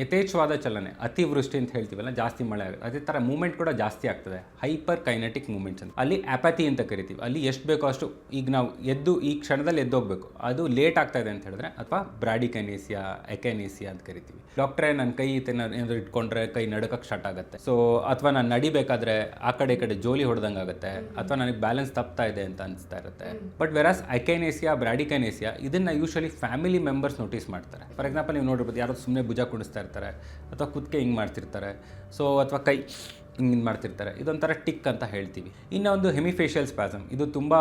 ಯಥೇಚ್ಛವಾದ ಚಲನೆ, ಅತಿವೃಷ್ಟಿ ಅಂತ ಹೇಳ್ತೀವಲ್ಲ, ಜಾಸ್ತಿ ಮಳೆ ಆಗುತ್ತೆ. ಅದೇ ಥರ ಮೂಮೆಂಟ್ ಕೂಡ ಜಾಸ್ತಿ ಆಗ್ತದೆ. ಹೈಪರ್ ಕೈನೆಟಿಕ್ ಮೂಮೆಂಟ್ಸ್ ಅಂತ. ಅಲ್ಲಿ ಆ್ಯಪತಿ ಅಂತ ಕರಿತೀವಿ. ಅಲ್ಲಿ ಎಷ್ಟು ಬೇಕೋ ಅಷ್ಟು ಈಗ ನಾವು ಎದ್ದು ಈ ಕ್ಷಣದಲ್ಲಿ ಎದ್ದೋಗ್ಬೇಕು. ಅದು ಲೇಟ್ ಆಗ್ತಾ ಇದೆ ಅಂತ ಹೇಳಿದ್ರೆ ಅಥವಾ ಬ್ರಾಡಿಕೈನೇಸಿಯಾ, ಎಕೈನೇಸಿಯಾ ಅಂತ ಕರಿತೀವಿ. ಡಾಕ್ಟ್ರೇ ನನ್ನ ಕೈ ಏನಾದ್ರು ಇಟ್ಕೊಂಡ್ರೆ ಕೈ ನಡಕಕ್ಕೆ ಸ್ಟಾರ್ಟ್ ಆಗುತ್ತೆ. ಸೊ ಅಥವಾ ನಾನು ನಡಿಬೇಕಾದ್ರೆ ಆ ಕಡೆ ಈ ಕಡೆ ಜೋಲಿ ಹೊಡೆದಂಗೆ ಆಗುತ್ತೆ. ಅಥವಾ ನನಗೆ ಬ್ಯಾಲೆನ್ಸ್ ತಪ್ತಾ ಇದೆ ಅಂತ ಅನಿಸ್ತಾ ಇರುತ್ತೆ. ಬಟ್ ವೆರಾಸ್ ಐಕೈನೇಸಿಯಾ ಬ್ರಾಡಿಕೈನೇಸಿಯಾ, ಇದನ್ನ ಯೂಶಲಿ ಫ್ಯಾಮಿಲಿ ಮೆಂಬರ್ಸ್ ನೋಟಿಸ್ ಮಾಡ್ತಾರೆ. ಫಾರ್ ಎಕ್ಸಾಂಪಲ್ ನೀವು ನೋಡಿರ್ಬೋದು ಯಾರೋ ಸುಮ್ಮನೆ ಭುಜ ಕುಡಿಸ್ತಾ ಇರ್ತಾರೆ ಅಥವಾ ಕುದಕೆ ಹಿಂಗೆ ಮಾಡ್ತಿರ್ತಾರೆ. ಸೊ ಅಥವಾ ಕೈ ಹಿಂಗೆ ಮಾಡ್ತಿರ್ತಾರೆ. ಇದೊಂಥರ ಟಿಕ್ ಅಂತ ಹೇಳ್ತೀವಿ. ಇನ್ನು ಒಂದು ಹೆಮಿಫೇಷಿಯಲ್ ಸ್ಪ್ಯಾಸಮ್ ಇದು ತುಂಬ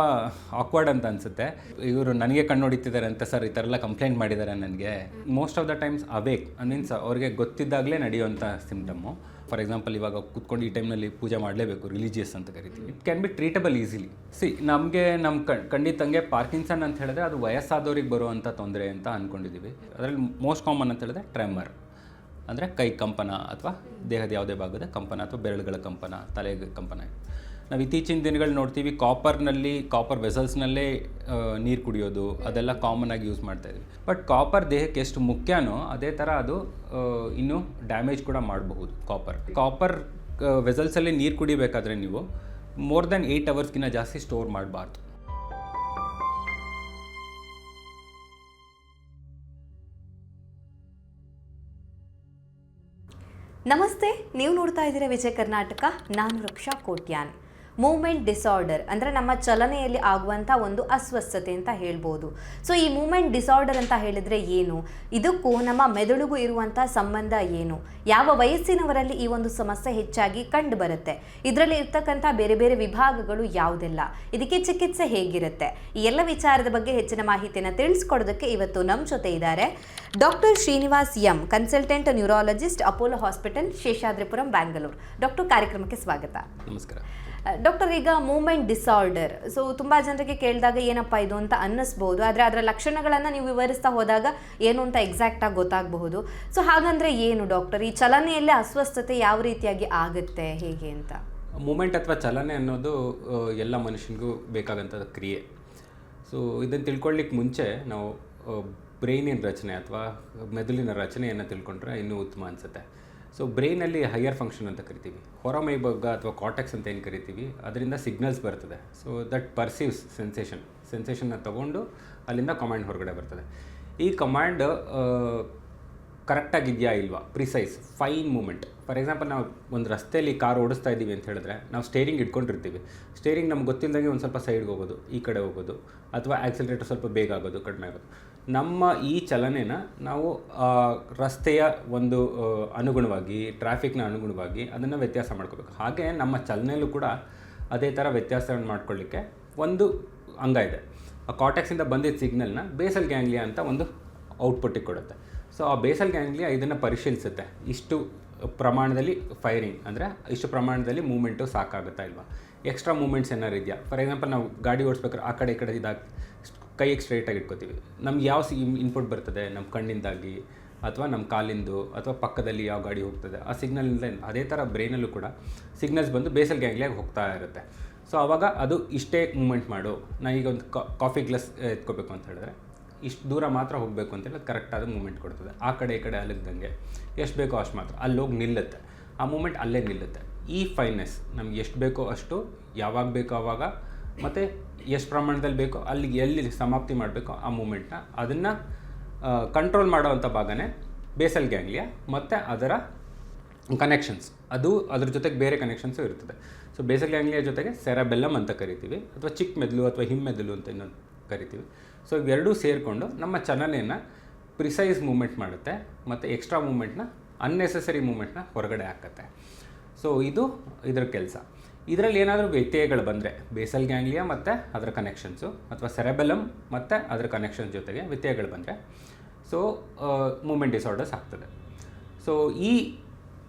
ಆಕ್ವರ್ಡ್ ಅಂತ ಅನಿಸುತ್ತೆ. ಇವರು ನನಗೆ ಕಣ್ಣು ಹೊಡಿತಿದ್ದಾರೆ ಅಂತ ಸರ್ ಈ ಥರ ಎಲ್ಲ ಕಂಪ್ಲೇಂಟ್ ಮಾಡಿದ್ದಾರೆ ನನಗೆ. Most of the times awake means ಅವ್ರಿಗೆ ಗೊತ್ತಿದ್ದಾಗಲೇ ನಡೆಯುವಂಥ ಸಿಮ್ಟಮ್ಮು ಫಾರ್ ಎಕ್ಸಾಂಪಲ್ ಇವಾಗ ಕೂತ್ಕೊಂಡು ಈ ಟೈಮ್ನಲ್ಲಿ ಪೂಜೆ ಮಾಡಲೇಬೇಕು ರಿಲಿಜಿಯಸ್ ಅಂತ ಕರಿತೀವಿ. It can be treatable easily see ನಮಗೆ ನಮ್ಮ ಕಣ್ ಖಂಡಿತಂಗೆ ಪಾರ್ಕಿನ್ಸನ್ ಅಂತ ಹೇಳಿದ್ರೆ ಅದು ವಯಸ್ಸಾದವ್ರಿಗೆ ಬರುವಂಥ ತೊಂದರೆ ಅಂತ ಅಂದ್ಕೊಂಡಿದ್ದೀವಿ ಅದರಲ್ಲಿ ಮೋಸ್ಟ್ ಕಾಮನ್ ಅಂತ ಹೇಳಿದ್ರೆ ಟ್ರೆಮರ್ ಅಂದರೆ ಕೈ ಕಂಪನ ಅಥವಾ ದೇಹದ ಯಾವುದೇ ಭಾಗದ ಕಂಪನ ಅಥವಾ ಬೆರಳುಗಳ ಕಂಪನ, ತಲೆಗೆ ಕಂಪನ. ನಾವು ಇತ್ತೀಚಿನ ದಿನಗಳು ನೋಡ್ತೀವಿ ಕಾಪರ್ನಲ್ಲಿ ಕಾಪರ್ ವೆಸಲ್ಸ್ನಲ್ಲೇ ನೀರು ಕುಡಿಯೋದು, ಅದೆಲ್ಲ ಕಾಮನ್ ಆಗಿ ಯೂಸ್ ಮಾಡ್ತಾ ಇದ್ವಿ. ಬಟ್ ಕಾಪರ್ ದೇಹಕ್ಕೆ ಎಷ್ಟು ಮುಖ್ಯನೋ ಅದೇ ಥರ ಅದು ಇನ್ನೂ ಡ್ಯಾಮೇಜ್ ಕೂಡ ಮಾಡಬಹುದು ಕಾಪರ್ ಕಾಪರ್ ವೆಸಲ್ಸಲ್ಲಿ ನೀರು ಕುಡಿಬೇಕಾದ್ರೆ ನೀವು ಮೋರ್ ದೆನ್ ಏಯ್ಟ್ ಅವರ್ಸ್ಗಿಂತ ಜಾಸ್ತಿ ಸ್ಟೋರ್ ಮಾಡಬಾರ್ದು. ನಮಸ್ತೆ ನೀವು ನೋಡ್ತಾ ಇದ್ದೀರಾ ವಿಜಯ ಕರ್ನಾಟಕ. ನಾನು ರಕ್ಷಾ ಕೋಟ್ಯಾನ್. ಮೂಮೆಂಟ್ ಡಿಸಾರ್ಡರ್ ಅಂದರೆ ನಮ್ಮ ಚಲನೆಯಲ್ಲಿ ಆಗುವಂಥ ಒಂದು ಅಸ್ವಸ್ಥತೆ ಅಂತ ಹೇಳ್ಬೋದು. ಸೊ ಈ ಮೂಮೆಂಟ್ ಡಿಸಾರ್ಡರ್ ಅಂತ ಹೇಳಿದರೆ ಏನು? ಇದಕ್ಕೂ ನಮ್ಮ ಮೆದುಳಿಗೂ ಇರುವಂಥ ಸಂಬಂಧ ಏನು? ಯಾವ ವಯಸ್ಸಿನವರಲ್ಲಿ ಈ ಒಂದು ಸಮಸ್ಯೆ ಹೆಚ್ಚಾಗಿ ಕಂಡು ಬರುತ್ತೆ? ಇದರಲ್ಲಿ ಇರ್ತಕ್ಕಂಥ ಬೇರೆ ಬೇರೆ ವಿಭಾಗಗಳು ಯಾವುದೆಲ್ಲ? ಇದಕ್ಕೆ ಚಿಕಿತ್ಸೆ ಹೇಗಿರುತ್ತೆ? ಈ ಎಲ್ಲ ವಿಚಾರದ ಬಗ್ಗೆ ಹೆಚ್ಚಿನ ಮಾಹಿತಿಯನ್ನು ತಿಳಿಸ್ಕೊಡೋದಕ್ಕೆ ಇವತ್ತು ನಮ್ಮ ಜೊತೆ ಇದ್ದಾರೆ doctor Srinivas M consultant neurologist Apollo hospital Seshadripuram Bangalore doctor ಕಾರ್ಯಕ್ರಮಕ್ಕೆ ಸ್ವಾಗತ. ನಮಸ್ಕಾರ. ಡಾಕ್ಟರ್, ಈಗ ಮೂಮೆಂಟ್ ಡಿಸಾರ್ಡರ್. ಸೊ ತುಂಬ ಜನರಿಗೆ ಕೇಳಿದಾಗ ಏನಪ್ಪ ಇದು ಅಂತ ಅನ್ನಿಸ್ಬೋದು. ಆದರೆ ಅದರ ಲಕ್ಷಣಗಳನ್ನು ನೀವು ವಿವರಿಸ್ತಾ ಹೋದಾಗ ಏನು ಅಂತ ಎಕ್ಸಾಕ್ಟಾಗಿ ಗೊತ್ತಾಗಬಹುದು. ಸೊ ಹಾಗಂದ್ರೆ ಏನು ಡಾಕ್ಟರ್? ಈ ಚಲನೆಯಲ್ಲೇ ಅಸ್ವಸ್ಥತೆ ಯಾವ ರೀತಿಯಾಗಿ ಆಗುತ್ತೆ? ಹೇಗೆ ಅಂತ? ಮೂಮೆಂಟ್ ಅಥವಾ ಚಲನೆ ಅನ್ನೋದು ಎಲ್ಲ ಮನುಷ್ಯನಿಗೂ ಬೇಕಾಗಂಥ ಕ್ರಿಯೆ. ಸೊ ಇದನ್ನು ತಿಳ್ಕೊಳ್ಳಿಕ್ಕೆ ಮುಂಚೆ ನಾವು ಬ್ರೈನಿನ ರಚನೆ ಅಥವಾ ಮೆದುಳಿನ ರಚನೆಯನ್ನು ತಿಳ್ಕೊಂಡ್ರೆ ಇನ್ನೂ ಉತ್ತಮ ಅನಿಸುತ್ತೆ. ಸೊ ಬ್ರೈನಲ್ಲಿ ಹೈಯರ್ ಫಂಕ್ಷನ್ ಅಂತ ಕರಿತೀವಿ. ಹೊರಮೈಭಾಗ ಅಥವಾ ಕಾಟೆಕ್ಸ್ ಅಂತ ಏನು ಕರಿತೀವಿ? ಅದರಿಂದ ಸಿಗ್ನಲ್ಸ್ ಬರ್ತದೆ. ಸೊ ದಟ್ ಪರ್ಸೀವ್ಸ್ ಸೆನ್ಸೇಷನ್ ಸೆನ್ಸೇಷನ್ನ ತಗೊಂಡು ಅಲ್ಲಿಂದ ಕಮಾಂಡ್ ಹೊರಗಡೆ ಬರ್ತದೆ. ಈ ಕಮಾಂಡ್ ಕರೆಕ್ಟಾಗಿದೆಯಾ ಇಲ್ವಾ? Precise fine movement for example ನಾವು ಒಂದು ರಸ್ತೆಯಲ್ಲಿ ಕಾರ್ ಓಡಿಸ್ತಾ ಇದ್ದೀವಿ ಅಂತ ಹೇಳಿದ್ರೆ, ನಾವು ಸ್ಟೇರಿಂಗ್ ಇಟ್ಕೊಂಡಿರ್ತೀವಿ. ಸ್ಟೇರಿಂಗ್ ನಮ್ಗೆ ಗೊತ್ತಿಲ್ಲದಂಗೆ ಒಂದು ಸ್ವಲ್ಪ ಸೈಡ್ಗೆ ಹೋಗೋದು, ಈ ಕಡೆ ಹೋಗೋದು, ಅಥವಾ ಆ್ಯಕ್ಸಿಲೇಟರ್ ಸ್ವಲ್ಪ ಬೇಗ ಆಗೋದು, ಕಡಿಮೆ ಆಗೋದು. ನಮ್ಮ ಈ ಚಲನೆನ ನಾವು ರಸ್ತೆಯ ಒಂದು ಅನುಗುಣವಾಗಿ ಟ್ರಾಫಿಕ್ನ ಅನುಗುಣವಾಗಿ ಅದನ್ನು ವ್ಯತ್ಯಾಸ ಮಾಡ್ಕೋಬೇಕು. ಹಾಗೆ ನಮ್ಮ ಚಲನೆಯಲ್ಲೂ ಕೂಡ ಅದೇ ಥರ ವ್ಯತ್ಯಾಸವನ್ನು ಮಾಡ್ಕೊಳ್ಳಿಕ್ಕೆ ಒಂದು ಅಂಗ ಇದೆ. ಆ ಕಾಟೆಕ್ಸಿಂದ ಬಂದಿದ್ದ ಸಿಗ್ನಲ್ನ ಬೇಸಲ್ ಗ್ಯಾಂಗ್ಲಿಯಾ ಅಂತ ಒಂದು ಔಟ್ಪುಟ್ಟಿಗೆ ಕೊಡುತ್ತೆ. ಸೊ ಆ ಬೇಸಲ್ ಗ್ಯಾಂಗ್ಲಿಯಾ ಇದನ್ನು ಪರಿಶೀಲಿಸುತ್ತೆ. ಇಷ್ಟು ಪ್ರಮಾಣದಲ್ಲಿ ಫೈರಿಂಗ್ ಅಂದರೆ ಇಷ್ಟು ಪ್ರಮಾಣದಲ್ಲಿ ಮೂಮೆಂಟು ಸಾಕಾಗುತ್ತಾ ಇಲ್ವಾ? ಎಕ್ಸ್ಟ್ರಾ ಮೂಮೆಂಟ್ಸ್ ಏನಾರು ಇದೆಯಾ? ಫಾರ್ ಎಕ್ಸಾಂಪಲ್ ನಾವು ಗಾಡಿ ಓಡಿಸ್ಬೇಕಾದ್ರೆ ಆ ಕಡೆ ಈ ಕಡೆ ಇದಾಗಿ ಕೈಗೆ ಸ್ಟ್ರೈಟಾಗಿ ಇಟ್ಕೋತೀವಿ. ನಮ್ಗೆ ಯಾವ ಸಿ ಇನ್ಪುಟ್ ಬರ್ತದೆ? ನಮ್ಮ ಕಣ್ಣಿಂದಾಗಿ ಅಥವಾ ನಮ್ಮ ಕಾಲಿಂದು ಅಥವಾ ಪಕ್ಕದಲ್ಲಿ ಯಾವ ಗಾಡಿ ಹೋಗ್ತದೆ? ಆ ಸಿಗ್ನಲಿಂದ ಅದೇ ಥರ ಬ್ರೈನಲ್ಲೂ ಕೂಡ ಸಿಗ್ನಲ್ಸ್ ಬಂದು ಬೇಸಲ್ ಗ್ಯಾಂಗ್ಲಿಯಾಗಿ ಹೋಗ್ತಾ ಇರುತ್ತೆ. ಸೊ ಆವಾಗ ಅದು ಇಷ್ಟೇ ಮೂಮೆಂಟ್ ಮಾಡು. ಈಗ ಒಂದು ಕಾಫಿ ಗ್ಲಾಸ್ ಎತ್ಕೋಬೇಕು ಅಂತ ಹೇಳಿದ್ರೆ ಇಷ್ಟು ದೂರ ಮಾತ್ರ ಹೋಗಬೇಕು ಅಂತೇಳಿ ಅದು ಕರೆಕ್ಟಾದ ಮೂಮೆಂಟ್ ಕೊಡ್ತದೆ. ಆ ಕಡೆ, ಈ ಕಡೆ ಅಲಗ್ದಂಗೆ ಎಷ್ಟು ಬೇಕೋ ಅಷ್ಟು ಮಾತ್ರ. ಅಲ್ಲಿ ಹೋಗಿ ನಿಲ್ಲುತ್ತೆ. ಆ ಮೂಮೆಂಟ್ ಅಲ್ಲೇ ನಿಲ್ಲುತ್ತೆ. ಈ ಫೈನೆಸ್ ನಮ್ಗೆ ಎಷ್ಟು ಬೇಕೋ ಅಷ್ಟು ಯಾವಾಗ ಬೇಕೋ ಆವಾಗ ಮತ್ತು ಎಷ್ಟು ಪ್ರಮಾಣದಲ್ಲಿ ಬೇಕೋ ಅಲ್ಲಿಗೆ ಎಲ್ಲಿ ಸಮಾಪ್ತಿ ಮಾಡಬೇಕೋ ಆ ಮೂಮೆಂಟ್ನ ಅದನ್ನು ಕಂಟ್ರೋಲ್ ಮಾಡೋವಂಥ ಭಾಗನೇ ಬೇಸಲ್ ಗ್ಯಾಂಗ್ಲಿಯಾ ಮತ್ತು ಅದರ ಕನೆಕ್ಷನ್ಸ್ ಅದು ಅದ್ರ ಜೊತೆಗೆ ಬೇರೆ ಕನೆಕ್ಷನ್ಸು ಇರ್ತದೆ. ಸೊ ಬೇಸಲ್ ಗ್ಯಾಂಗ್ಲಿಯಾ ಜೊತೆಗೆ ಸೆರಬೆಲ್ಲಮ್ ಅಂತ ಕರಿತೀವಿ, ಅಥವಾ ಚಿಕ್ಕ ಮೆದುಳು ಅಥವಾ ಹಿಮ್ಮೆದುಳು ಅಂತ ಇನ್ನೊಂದು ಕರಿತೀವಿ. ಸೊ ಇವೆರಡೂ ಸೇರಿಕೊಂಡು ನಮ್ಮ ಚಲನೆಯನ್ನು ಪ್ರಿಸೈಸ್ ಮೂಮೆಂಟ್ ಮಾಡುತ್ತೆ, ಮತ್ತು ಎಕ್ಸ್ಟ್ರಾ ಮೂಮೆಂಟ್ನ ಅನ್ನೆಸೆಸರಿ ಮೂಮೆಂಟ್ನ ಹೊರಗಡೆ ಹಾಕತ್ತೆ. ಸೊ ಇದು ಇದರ ಕೆಲಸ. ಇದರಲ್ಲಿ ಏನಾದರೂ ವ್ಯತ್ಯಯಗಳು ಬಂದರೆ ಬೇಸಲ್ ಗ್ಯಾಂಗ್ಲಿಯಾ ಮತ್ತು ಅದರ ಕನೆಕ್ಷನ್ಸು ಅಥವಾ ಸೆರೆಬೆಲಮ್ ಮತ್ತು ಅದರ ಕನೆಕ್ಷನ್ ಜೊತೆಗೆ ವ್ಯತ್ಯಯಗಳು ಬಂದರೆ ಸೊ ಮೂಮೆಂಟ್ ಡಿಸಾರ್ಡರ್ಸ್ ಆಗ್ತದೆ. ಸೊ ಈ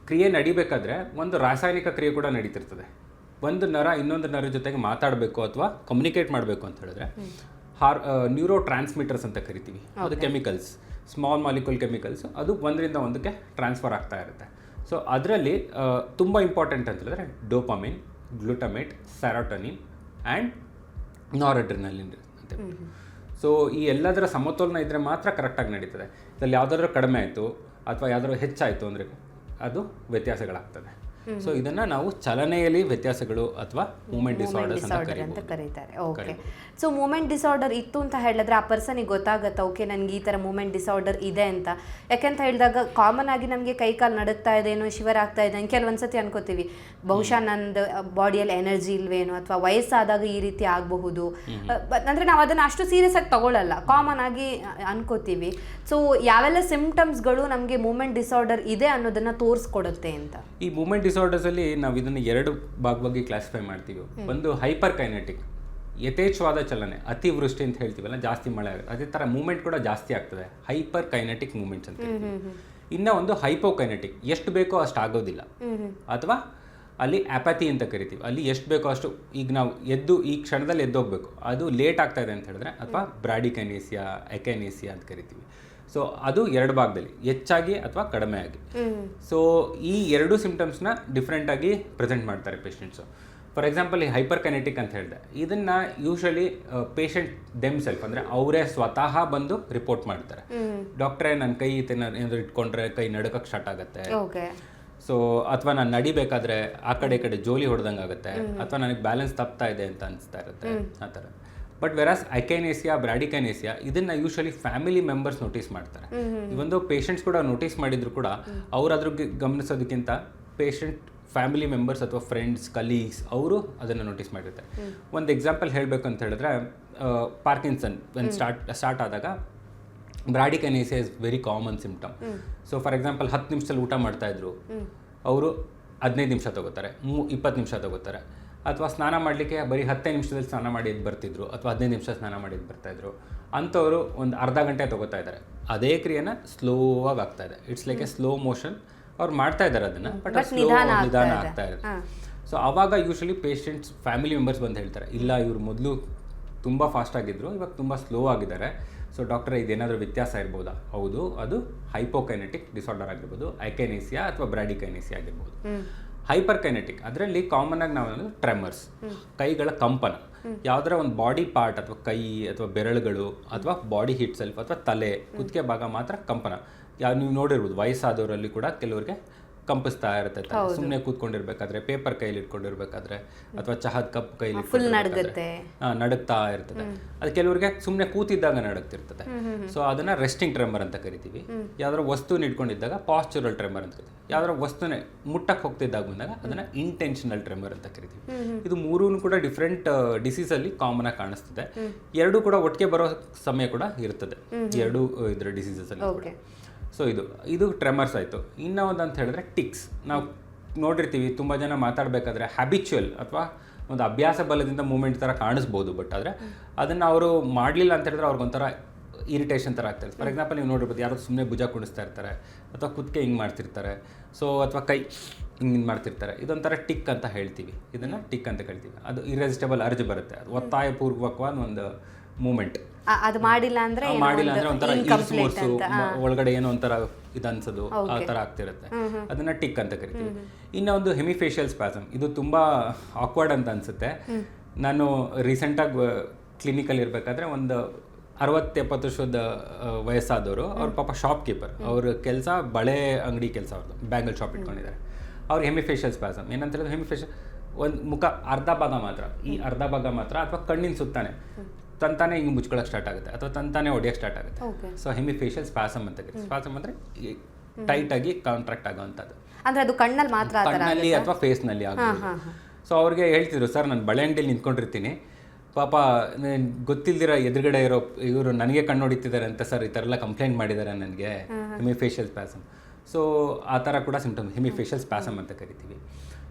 ಕ್ರಿಯೆ ನಡಿಬೇಕಾದ್ರೆ ಒಂದು ರಾಸಾಯನಿಕ ಕ್ರಿಯೆ ಕೂಡ ನಡೀತಿರ್ತದೆ. ಒಂದು ನರ ಇನ್ನೊಂದು ನರ ಜೊತೆಗೆ ಮಾತಾಡಬೇಕು ಅಥವಾ ಕಮ್ಯುನಿಕೇಟ್ ಮಾಡಬೇಕು ಅಂತ ಹೇಳಿದ್ರೆ ಹಾರ್ ನ್ಯೂರೋ ಟ್ರಾನ್ಸ್ಮಿಟರ್ಸ್ ಅಂತ ಕರಿತೀವಿ. ಅದು ಕೆಮಿಕಲ್ಸ್ ಸ್ಮಾಲ್ ಮಾಲಿಕ್ಯೂಲ್ ಕೆಮಿಕಲ್ಸ್ ಅದು ಒಂದರಿಂದ ಒಂದಕ್ಕೆ ಟ್ರಾನ್ಸ್ಫರ್ ಆಗ್ತಾ ಇರುತ್ತೆ. ಸೊ ಅದರಲ್ಲಿ ತುಂಬ ಇಂಪಾರ್ಟೆಂಟ್ ಅಂತ ಹೇಳಿದ್ರೆ dopamine glutamate serotonin and noradrenaline ಅಂತ. ಸೊ ಈ ಎಲ್ಲದರ ಸಮತೋಲನ ಇದ್ದರೆ ಮಾತ್ರ ಕರೆಕ್ಟಾಗಿ ನಡೀತದೆ. ಇದರಲ್ಲಿ ಯಾವುದಾದ್ರೂ ಕಡಿಮೆ ಆಯಿತು ಅಥವಾ ಯಾವುದಾದ್ರೂ ಹೆಚ್ಚಾಯಿತು ಅಂದರೆ ಅದು ವ್ಯತ್ಯಾಸಗಳಾಗ್ತದೆ. ಸೊ ಇದನ್ನ ನಾವು ಚಲನೆಯಲ್ಲಿ ವ್ಯತ್ಯಾಸಗಳು ಅಥವಾ ಮೂಮೆಂಟ್ ಡಿಸಾರ್ಡರ್ಸ್ ಅಂತ ಡಿಸಾರ್ಡರ್ ಅಂತ ಕರೀತಾರೆ. ಓಕೆ ಸೊ ಮೂಮೆಂಟ್ ಡಿಸಾರ್ಡರ್ ಇತ್ತು ಅಂತ ಹೇಳಿದ್ರೆ ಆ ಪರ್ಸನಿಗೆ ಗೊತ್ತಾಗತ್ತಾ ಓಕೆ ನನಗೆ ಈ ಥರ ಮೂಮೆಂಟ್ ಡಿಸಾರ್ಡರ್ ಇದೆ ಅಂತ. ಯಾಕೆಂತ ಹೇಳಿದಾಗ ಕಾಮನ್ ಆಗಿ ನಮಗೆ ಕೈ ಕಾಲು ನಡುತ್ತಾ ಇದೆ ಏನೋ ಶಿವರ್ ಆಗ್ತಾ ಇದೆ ಕೆಲವೊಂದ್ಸತಿ ಅನ್ಕೋತೀವಿ ಬಹುಶಃ ನಂದು ಬಾಡಿಯಲ್ಲಿ ಎನರ್ಜಿ ಇಲ್ವೇನೋ ಅಥವಾ ವಯಸ್ಸಾದಾಗ ಈ ರೀತಿ ಆಗಬಹುದು. ಅಂದರೆ ನಾವು ಅದನ್ನು ಅಷ್ಟು ಸೀರಿಯಸ್ ಆಗಿ ತಗೊಳ್ಳಲ್ಲ ಕಾಮನ್ ಆಗಿ ಅನ್ಕೋತೀವಿ. ಸೊ ಯಾವೆಲ್ಲ ಸಿಂಪ್ಟಮ್ಸ್ಗಳು ನಮಗೆ ಮೂಮೆಂಟ್ ಡಿಸಾರ್ಡರ್ ಇದೆ ಅನ್ನೋದನ್ನ ತೋರಿಸ್ಕೊಡುತ್ತೆ ಅಂತ. ಈ ಮೂಮೆಂಟ್ ಡಿಸಾರ್ಡರ್ಸ್ ಅಲ್ಲಿ ನಾವು ಇದನ್ನು ಎರಡು ಭಾಗವಾಗಿ ಕ್ಲಾಸಿಫೈ ಮಾಡ್ತೀವಿ. ಒಂದು ಹೈಪರ್ ಕೈನೆಟಿಕ್ ಯಥೇಚ್ಛವಾದ ಚಲನೆ ಅತಿವೃಷ್ಟಿ ಅಂತ ಹೇಳ್ತೀವಲ್ಲ ಜಾಸ್ತಿ ಮಳೆ ಆಗುತ್ತೆ. ಅದೇ ಥರ ಮೂಮೆಂಟ್ ಕೂಡ ಜಾಸ್ತಿ ಆಗ್ತದೆ. ಹೈಪರ್ ಕೈನೆಟಿಕ್ ಮೂಮೆಂಟ್ಸ್ ಅಂತ ಇನ್ನ ಒಂದು ಹೈಪೋಕೈನೆಟಿಕ್ ಎಷ್ಟು ಬೇಕೋ ಅಷ್ಟು ಆಗೋದಿಲ್ಲ. ಅಥವಾ ಅಲ್ಲಿ ಆ್ಯಪತಿ ಅಂತ ಕರಿತೀವಿ. ಅಲ್ಲಿ ಎಷ್ಟು ಬೇಕೋ ಅಷ್ಟು ಈಗ ನಾವು ಎದ್ದು ಈ ಕ್ಷಣದಲ್ಲಿ ಎದ್ದೋಗ್ಬೇಕು. ಅದು ಲೇಟ್ ಆಗ್ತಾ ಇದೆ ಅಂತ ಹೇಳಿದ್ರೆ ಅಥವಾ ಬ್ರಾಡಿಕೈನೇಸಿಯಾ ಎಕೈನೇಸಿಯಾ ಅಂತ ಕರಿತೀವಿ. ಸೊ ಅದು ಎರಡು ಭಾಗದಲ್ಲಿ ಹೆಚ್ಚಾಗಿ ಅಥವಾ ಕಡಿಮೆ ಆಗಿ ಸೊ ಈ ಎರಡು ಸಿಂಪ್ಟಮ್ಸ್ನ ಡಿಫ್ರೆಂಟಾಗಿ ಪ್ರೆಸೆಂಟ್ ಮಾಡ್ತಾರೆ ಪೇಷಂಟ್ಸು ಫಾರ್ ಎಕ್ಸಾಂಪಲ್ ಈ ಹೈಪರ್ ಕನೆಟಿಕ್ ಅಂತ ಹೇಳಿದೆ. ಇದನ್ನ ಯೂಶಲಿ ಪೇಷಂಟ್ ದೆಮ್ ಸೆಲ್ಫ್ ಅಂದ್ರೆ ಅವರೇ ಸ್ವತಃ ಬಂದು ರಿಪೋರ್ಟ್ ಮಾಡ್ತಾರೆ. ಡಾಕ್ಟ್ರೇ ನನ್ನ ಕೈ ಏನಾದ್ರು ಇಟ್ಕೊಂಡ್ರೆ ಕೈ ನಡುಕಕ್ಕೆ ಸ್ಟಾರ್ಟ್ ಆಗುತ್ತೆ. ಸೊ ಅಥವಾ ನಾನು ನಡಿಬೇಕಾದ್ರೆ ಆ ಕಡೆ ಈ ಕಡೆ ಜೋಲಿ ಹೊಡೆದಂಗೆ ಆಗುತ್ತೆ ಅಥವಾ ನನಗೆ ಬ್ಯಾಲೆನ್ಸ್ ತಪ್ತಾ ಇದೆ ಅಂತ ಅನಿಸ್ತಾ ಇರುತ್ತೆ ಆ ಥರ. ಬಟ್ ವೆರಾಸ್ ಐಕೈನೇಸಿಯಾ ಬ್ರಾಡಿಕೈನೇಸಿಯಾ ಇದನ್ನ ಯೂಶಲಿ ಫ್ಯಾಮಿಲಿ ಮೆಂಬರ್ಸ್ ನೋಟಿಸ್ ಮಾಡ್ತಾರೆ. ಇವೊಂದು ಪೇಷಂಟ್ಸ್ ಕೂಡ ನೋಟಿಸ್ ಮಾಡಿದ್ರು ಕೂಡ ಅವ್ರು ಅದ್ರ ಗಮನಿಸೋದಕ್ಕಿಂತ ಪೇಷಂಟ್ ಫ್ಯಾಮಿಲಿ ಮೆಂಬರ್ಸ್ ಅಥವಾ ಫ್ರೆಂಡ್ಸ್ ಕಲೀಗ್ಸ್ ಅವರು ಅದನ್ನು ನೋಟಿಸ್ ಮಾಡಿರ್ತಾರೆ. ಒಂದು ಎಕ್ಸಾಂಪಲ್ ಹೇಳಬೇಕು ಅಂತ ಹೇಳಿದ್ರೆ ಪಾರ್ಕಿನ್ಸನ್ ಒಂದು ಸ್ಟಾರ್ಟ್ ಸ್ಟಾರ್ಟ್ ಆದಾಗ bradykinesia is very common symptom so for example ಹತ್ತು ನಿಮಿಷದಲ್ಲಿ ಊಟ ಮಾಡ್ತಾ ಇದ್ರು. ಅವರು ಹದಿನೈದು ನಿಮಿಷ ತಗೋತಾರೆ ಮೂ ಇಪ್ಪತ್ತು ನಿಮಿಷ ತಗೋತಾರೆ. ಅಥವಾ ಸ್ನಾನ ಮಾಡಲಿಕ್ಕೆ ಬರೀ ಹತ್ತೇ ನಿಮಿಷದಲ್ಲಿ ಸ್ನಾನ ಮಾಡಿ ಎದ್ದು ಬರ್ತಿದ್ರು ಅಥವಾ ಹದಿನೈದು ನಿಮಿಷ ಸ್ನಾನ ಮಾಡಿ ಎದ್ದು ಬರ್ತಾಯಿದ್ರು ಅಂಥವ್ರು ಒಂದು ಅರ್ಧ ಗಂಟೆ ತೊಗೋತಾ ಇದ್ದಾರೆ. ಅದೇ ಕ್ರಿಯೆನ ಸ್ಲೋ ಆಗಿ ಆಗ್ತಾ ಇದೆ. It's like a slow motion ಅವ್ರು ಮಾಡ್ತಾ ಇದ್ದಾರೆ ಅದನ್ನ ಬಟ್ ಸ್ಲೋ ನಿಧಾನ ಆಗ್ತಾ ಇದೆ. ಸೊ ಆವಾಗ ಯೂಶ್ವಲಿ ಪೇಷಂಟ್ಸ್ ಫ್ಯಾಮಿಲಿ ಮೆಂಬರ್ಸ್ ಬಂದು ಹೇಳ್ತಾರೆ ಇಲ್ಲ ಇವ್ರು ಮೊದಲು ತುಂಬ ಫಾಸ್ಟ್ ಆಗಿದ್ರು ಇವಾಗ ತುಂಬ ಸ್ಲೋ ಆಗಿದ್ದಾರೆ. ಸೊ ಡಾಕ್ಟರ್ ಇದೇನಾದರೂ ವ್ಯತ್ಯಾಸ ಇರ್ಬೋದಾ? ಹೌದು ಅದು ಹೈಪೋಕೈನೆಟಿಕ್ ಡಿಸಾರ್ಡರ್ ಆಗಿರ್ಬೋದು ಐಕೈನೇಸಿಯಾ ಅಥವಾ ಬ್ರಾಡಿಕೈನೇಸಿಯಾ ಆಗಿರ್ಬೋದು. ಹೈಪರ್ ಕೈನೆಟಿಕ್ ಅದರಲ್ಲಿ ಕಾಮನ್ ಆಗಿ ನಾವು ಟ್ರೆಮರ್ಸ್ ಕೈಗಳ ಕಂಪನ. ಯಾವ್ದಾರ ಒಂದು ಬಾಡಿ ಪಾರ್ಟ್ ಅಥವಾ ಕೈ ಅಥವಾ ಬೆರಳುಗಳು ಅಥವಾ ಬಾಡಿ ಹಿಟ್ ಸೆಲ್ಫ್ ಅಥವಾ ತಲೆ ಕುತ್ತಿಗೆ ಭಾಗ ಮಾತ್ರ ಕಂಪನ. ಯಾವ ನೀವು ನೋಡಿರ್ಬೋದು ವಯಸ್ಸಾದವರಲ್ಲಿ ಕೂಡ ಕೆಲವರಿಗೆ ಕಂಪಿಸ್ತಾ ಇರುತ್ತೆ ಸುಮ್ಮನೆ ಕೂತ್ಕೊಂಡಿರ್ಬೇಕಾದ್ರೆ ಪೇಪರ್ ಕೈಲಿ ಇಟ್ಕೊಂಡಿರ್ಬೇಕಾದ್ರೆ ಅಥವಾ ಚಹದ ಕಪ್ ಕೈಲಿ ನಡುಗ್ತಾ ಇರ್ತದೆ. ಅದು ಕೆಲವರಿಗೆ ಸುಮ್ಮನೆ ಕೂತಿದ್ದಾಗ ನಡಗ್ತಿರ್ತದೆ. ಸೊ ಅದನ್ನ ರೆಸ್ಟಿಂಗ್ ಟ್ರೆಮರ್ ಅಂತ ಕರಿತೀವಿ. ಯಾವ್ದಾರ ವಸ್ತುನ ಇಟ್ಕೊಂಡಿದ್ದಾಗ ಪಾಸ್ಚುರಲ್ ಟ್ರೆಮರ್ ಅಂತ ಕರಿತೀವಿ. ಯಾವ್ದಾರ ವಸ್ತುನೆ ಮುಟ್ಟಕ್ಕೆ ಹೋಗ್ತಿದ್ದಾಗ ಬಂದಾಗ ಅದನ್ನ ಇಂಟೆನ್ಷನಲ್ ಟ್ರೆಮರ್ ಅಂತ ಕರಿತೀವಿ. ಇದು ಮೂರೂ ಕೂಡ ಡಿಫ್ರೆಂಟ್ ಡಿಸೀಸ್ ಅಲ್ಲಿ ಕಾಮನ್ ಆಗಿ ಕಾಣಿಸ್ತದೆ. ಎರಡು ಕೂಡ ಒಟ್ಟಿಗೆ ಬರೋ ಸಮಯ ಕೂಡ ಇರ್ತದೆ. ಎರಡು ಇದರ ಡಿಸೀಸಸ್ ಅಲ್ಲಿ ಓಕೆ ಸೊ ಇದು ಇದು ಟ್ರೆಮರ್ಸ್ ಆಯಿತು. ಇನ್ನೂ ಒಂದು ಅಂತ ಹೇಳಿದ್ರೆ ಟಿಕ್ಸ್ ನಾವು ನೋಡಿರ್ತೀವಿ, ತುಂಬ ಜನ ಮಾತಾಡಬೇಕಾದ್ರೆ ಹ್ಯಾಬಿಚುವಲ್ ಅಥವಾ ಒಂದು ಅಭ್ಯಾಸ ಬಲದಿಂದ ಮೂಮೆಂಟ್ ಥರ ಕಾಣಿಸ್ಬೋದು ಬಟ್ ಆದರೆ ಅದನ್ನು ಅವರು ಮಾಡಲಿಲ್ಲ ಅಂತ ಹೇಳಿದ್ರೆ ಅವ್ರಿಗೊಂಥರ ಇರಿಟೇಷನ್ ಥರ ಆಗ್ತಿರ್ತದೆ ಫಾರ್ ಎಕ್ಸಾಂಪಲ್ ನೀವು ನೋಡಿರ್ಬೋದು ಯಾರೋ ಸುಮ್ಮನೆ ಭುಜ ಕುಣಿಸ್ತಾ ಇರ್ತಾರೆ, ಅಥವಾ ಕುತ್ತಿಗೆ ಹಿಂಗೆ ಮಾಡ್ತಿರ್ತಾರೆ. ಸೊ ಅಥವಾ ಕೈ ಹಿಂಗೆ ಮಾಡ್ತಿರ್ತಾರೆ. ಇದೊಂಥರ ಟಿಕ್ ಅಂತ ಹೇಳ್ತೀವಿ. ಇದನ್ನು ಟಿಕ್ ಅಂತ ಕೇಳ್ತೀವಿ ಅದು ಇರೆಸಿಸ್ಟೇಬಲ್ ಅರ್ಜ್ ಬರುತ್ತೆ. ಅದು ಒತ್ತಾಯಪೂರ್ವಕವಾದ ಒಂದು ಮೂಮೆಂಟ್ ಅದು ಮಾಡಿಲ್ಲ ಅಂದ್ರೆ ಮಾಡಿಲ್ಲ ಅಂದ್ರೆ ಒಂಥರ ಒಳಗಡೆ ಏನೋ ಒಂಥರ ಇದನ್ಸೋದು ಆ ತರ ಆಗ್ತಿರುತ್ತೆ. ಅದನ್ನ ಟಿಕ್ ಅಂತ ಕರಿತೀವಿ. ಇನ್ನ ಒಂದು ಹೆಮಿಫೇಶಿಯಲ್ ಸ್ಪಾಸಮ್ ಇದು ತುಂಬಾ ಆಕ್ವರ್ಡ್ ಅಂತ ಅನ್ಸುತ್ತೆ. ನಾನು ರೀಸೆಂಟಾಗಿ ಕ್ಲಿನಿಕಲ್ಲಿ ಇರ್ಬೇಕಾದ್ರೆ ಒಂದು ಅರವತ್ತು ಎಪ್ಪತ್ತು ವರ್ಷದ ವಯಸ್ಸಾದವರು ಅವ್ರ ಪಾಪ ಶಾಪ್ ಕೀಪರ್ ಅವ್ರ ಕೆಲಸ ಬಳೆ ಅಂಗಡಿ ಕೆಲಸ ಅವ್ರದ್ದು ಬ್ಯಾಂಗಲ್ ಶಾಪ್ ಇಟ್ಕೊಂಡಿದ್ದಾರೆ. ಅವ್ರು ಹೆಮಿಫೇಷಿಯಲ್ ಸ್ಪಾಸಮ್ ಏನಂತ ಹೇಳಿದ್ರೆ ಹೆಮಿಫೇಷಿಯಲ್ ಒಂದು ಮುಖ ಅರ್ಧ ಭಾಗ ಮಾತ್ರ. ಈ ಅರ್ಧ ಭಾಗ ಮಾತ್ರ ಅಥವಾ ಕಣ್ಣಿನ ಸುತ್ತಾನೆ. ತಂತಾನೆ ಹಿಂಗೆ ಮುಚ್ಕೊಳ್ಳೋಕೆ ಸ್ಟಾರ್ಟ್ ಆಗುತ್ತೆ ಅಥವಾ ತಂತಾನೆ ಹೊಡೆಯೋಕೆ ಸ್ಟಾರ್ಟ್ ಆಗುತ್ತೆ. ಸೊ ಹೆಮಿಫೇಶಿಯಲ್ ಸ್ಪಾಸಮ್ ಅಂತ ಸ್ಪಾಸಮ್ ಅಂದರೆ ಟೈಟ್ ಆಗಿ ಕಾಂಟ್ರಾಕ್ಟ್ ಆಗೋವಂಥದ್ದು. ಅಂದ್ರೆ ಅದು ಕಣ್ಣಲ್ಲಿ ಮಾತ್ರ ಕಣ್ಣಲ್ಲಿ ಅಥವಾ ಫೇಸ್ನಲ್ಲಿ ಆಗೋದು ಸೊ ಅವ್ರಿಗೆ ಹೇಳ್ತಿದ್ರು ಸರ್ ನಾನು ಬಳೆ ಅಂಗಡಿಯಲ್ಲಿ ನಿಂತ್ಕೊಂಡಿರ್ತೀನಿ. ಪಾಪ ಗೊತ್ತಿಲ್ದಿರೋ ಎದುರುಗಡೆ ಇರೋ ಇವರು ನನಗೆ ಕಣ್ಣು ಹೊಡಿತಿದ್ದಾರೆ ಅಂತ ಸರ್ ಈ ಥರ ಎಲ್ಲ ಕಂಪ್ಲೇಂಟ್ ಮಾಡಿದ್ದಾರೆ ನನಗೆ. ಹೆಮಿಫೇಷಿಯಲ್ ಸ್ಪ್ಯಾಸಮ್ ಸೊ ಆ ಥರ ಕೂಡ ಸಿಂಪ್ಟಮ್ ಹೆಮಿಫೇಶಿಯಲ್ ಸ್ಪ್ಯಾಸಮ್ ಅಂತ ಕರಿತೀವಿ.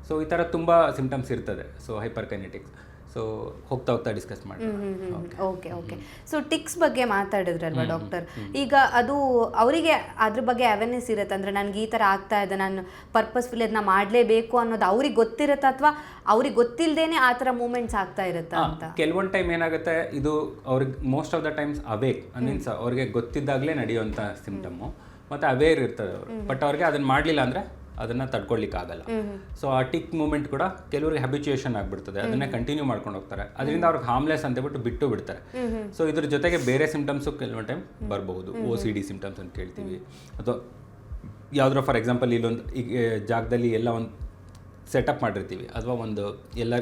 ಸೊ ಈ ಥರ ತುಂಬ ಸಿಂಪ್ಟಮ್ಸ್ ಇರ್ತದೆ. ಸೊ ಹೈಪರ್ ಕೈನೆಟಿಕ್ಸ್ ಸೊ ಹೋಗ್ತಾ ಹೋಗ್ತಾ ಡಿಸ್ಕಸ್ ಮಾಡಿ ಓಕೆ ಓಕೆ ಸೊ ಟಿಕ್ಸ್ ಬಗ್ಗೆ ಮಾತಾಡಿದ್ರಲ್ವಾ ಡಾಕ್ಟರ್ ಈಗ ಅದು ಅವರಿಗೆ ಅದ್ರ ಬಗ್ಗೆ ಅವೇರ್ನೆಸ್ ಇರುತ್ತೆ. ಅಂದ್ರೆ ನನಗೆ ಈ ಥರ ಆಗ್ತಾ ಇದೆ ನಾನು ಪರ್ಪಸ್ಫುಲಿ ಅದನ್ನ ಮಾಡಲೇಬೇಕು ಅನ್ನೋದು ಅವ್ರಿಗೆ ಗೊತ್ತಿರುತ್ತೆ ಅಥವಾ ಅವ್ರಿಗೆ ಗೊತ್ತಿಲ್ಲದೇನೆ ಆ ಥರ ಮೂಮೆಂಟ್ಸ್ ಆಗ್ತಾ ಇರುತ್ತೆ ಅಂತ? ಕೆಲವೊಂದು ಟೈಮ್ ಏನಾಗುತ್ತೆ ಇದು ಅವ್ರಿಗೆ most of the times awake means ಅವ್ರಿಗೆ ಗೊತ್ತಿದ್ದಾಗಲೇ ನಡೆಯುವಂಥ ಸಿಂಪ್ಟಮು ಮತ್ತೆ ಅವೇರ್ ಇರ್ತದೆ ಅವರು. ಬಟ್ ಅವ್ರಿಗೆ ಅದನ್ನ ಮಾಡಲಿಲ್ಲ ಅಂದರೆ ಅದನ್ನು ತಡ್ಕೊಳ್ಳಿಕ್ಕಾಗಲ್ಲ. ಸೊ ಆ ಟಿಕ್ ಮೂಮೆಂಟ್ ಕೂಡ ಕೆಲವರಿಗೆ ಹ್ಯಾಬಿಚುಯೇಷನ್ ಆಗಿಬಿಡ್ತದೆ. ಅದನ್ನೇ ಕಂಟಿನ್ಯೂ ಮಾಡ್ಕೊಂಡು ಹೋಗ್ತಾರೆ. ಅದರಿಂದ ಅವ್ರಿಗೆ ಹಾಮ್ಲೆಸ್ ಅಂತ ಬಿಟ್ಟು ಬಿಟ್ಟು ಬಿಡ್ತಾರೆ. ಸೊ ಇದ್ರ ಜೊತೆಗೆ ಬೇರೆ ಸಿಂಪ್ಟಮ್ಸು ಕೆಲವೊಂದು ಟೈಮ್ ಬರಬಹುದು. ಓ ಸಿ ಡಿ ಸಿಂಪ್ಟಮ್ಸ್ ಅಂತ ಕೇಳ್ತೀವಿ. ಅಥವಾ ಯಾವುದರ ಫಾರ್ ಎಕ್ಸಾಂಪಲ್ ಇಲ್ಲೊಂದು ಈಗ ಜಾಗದಲ್ಲಿ ಎಲ್ಲ ಒಂದು ಸೆಟಪ್ ಮಾಡಿರ್ತೀವಿ ಅಥವಾ ಒಂದು ಎಲ್ಲ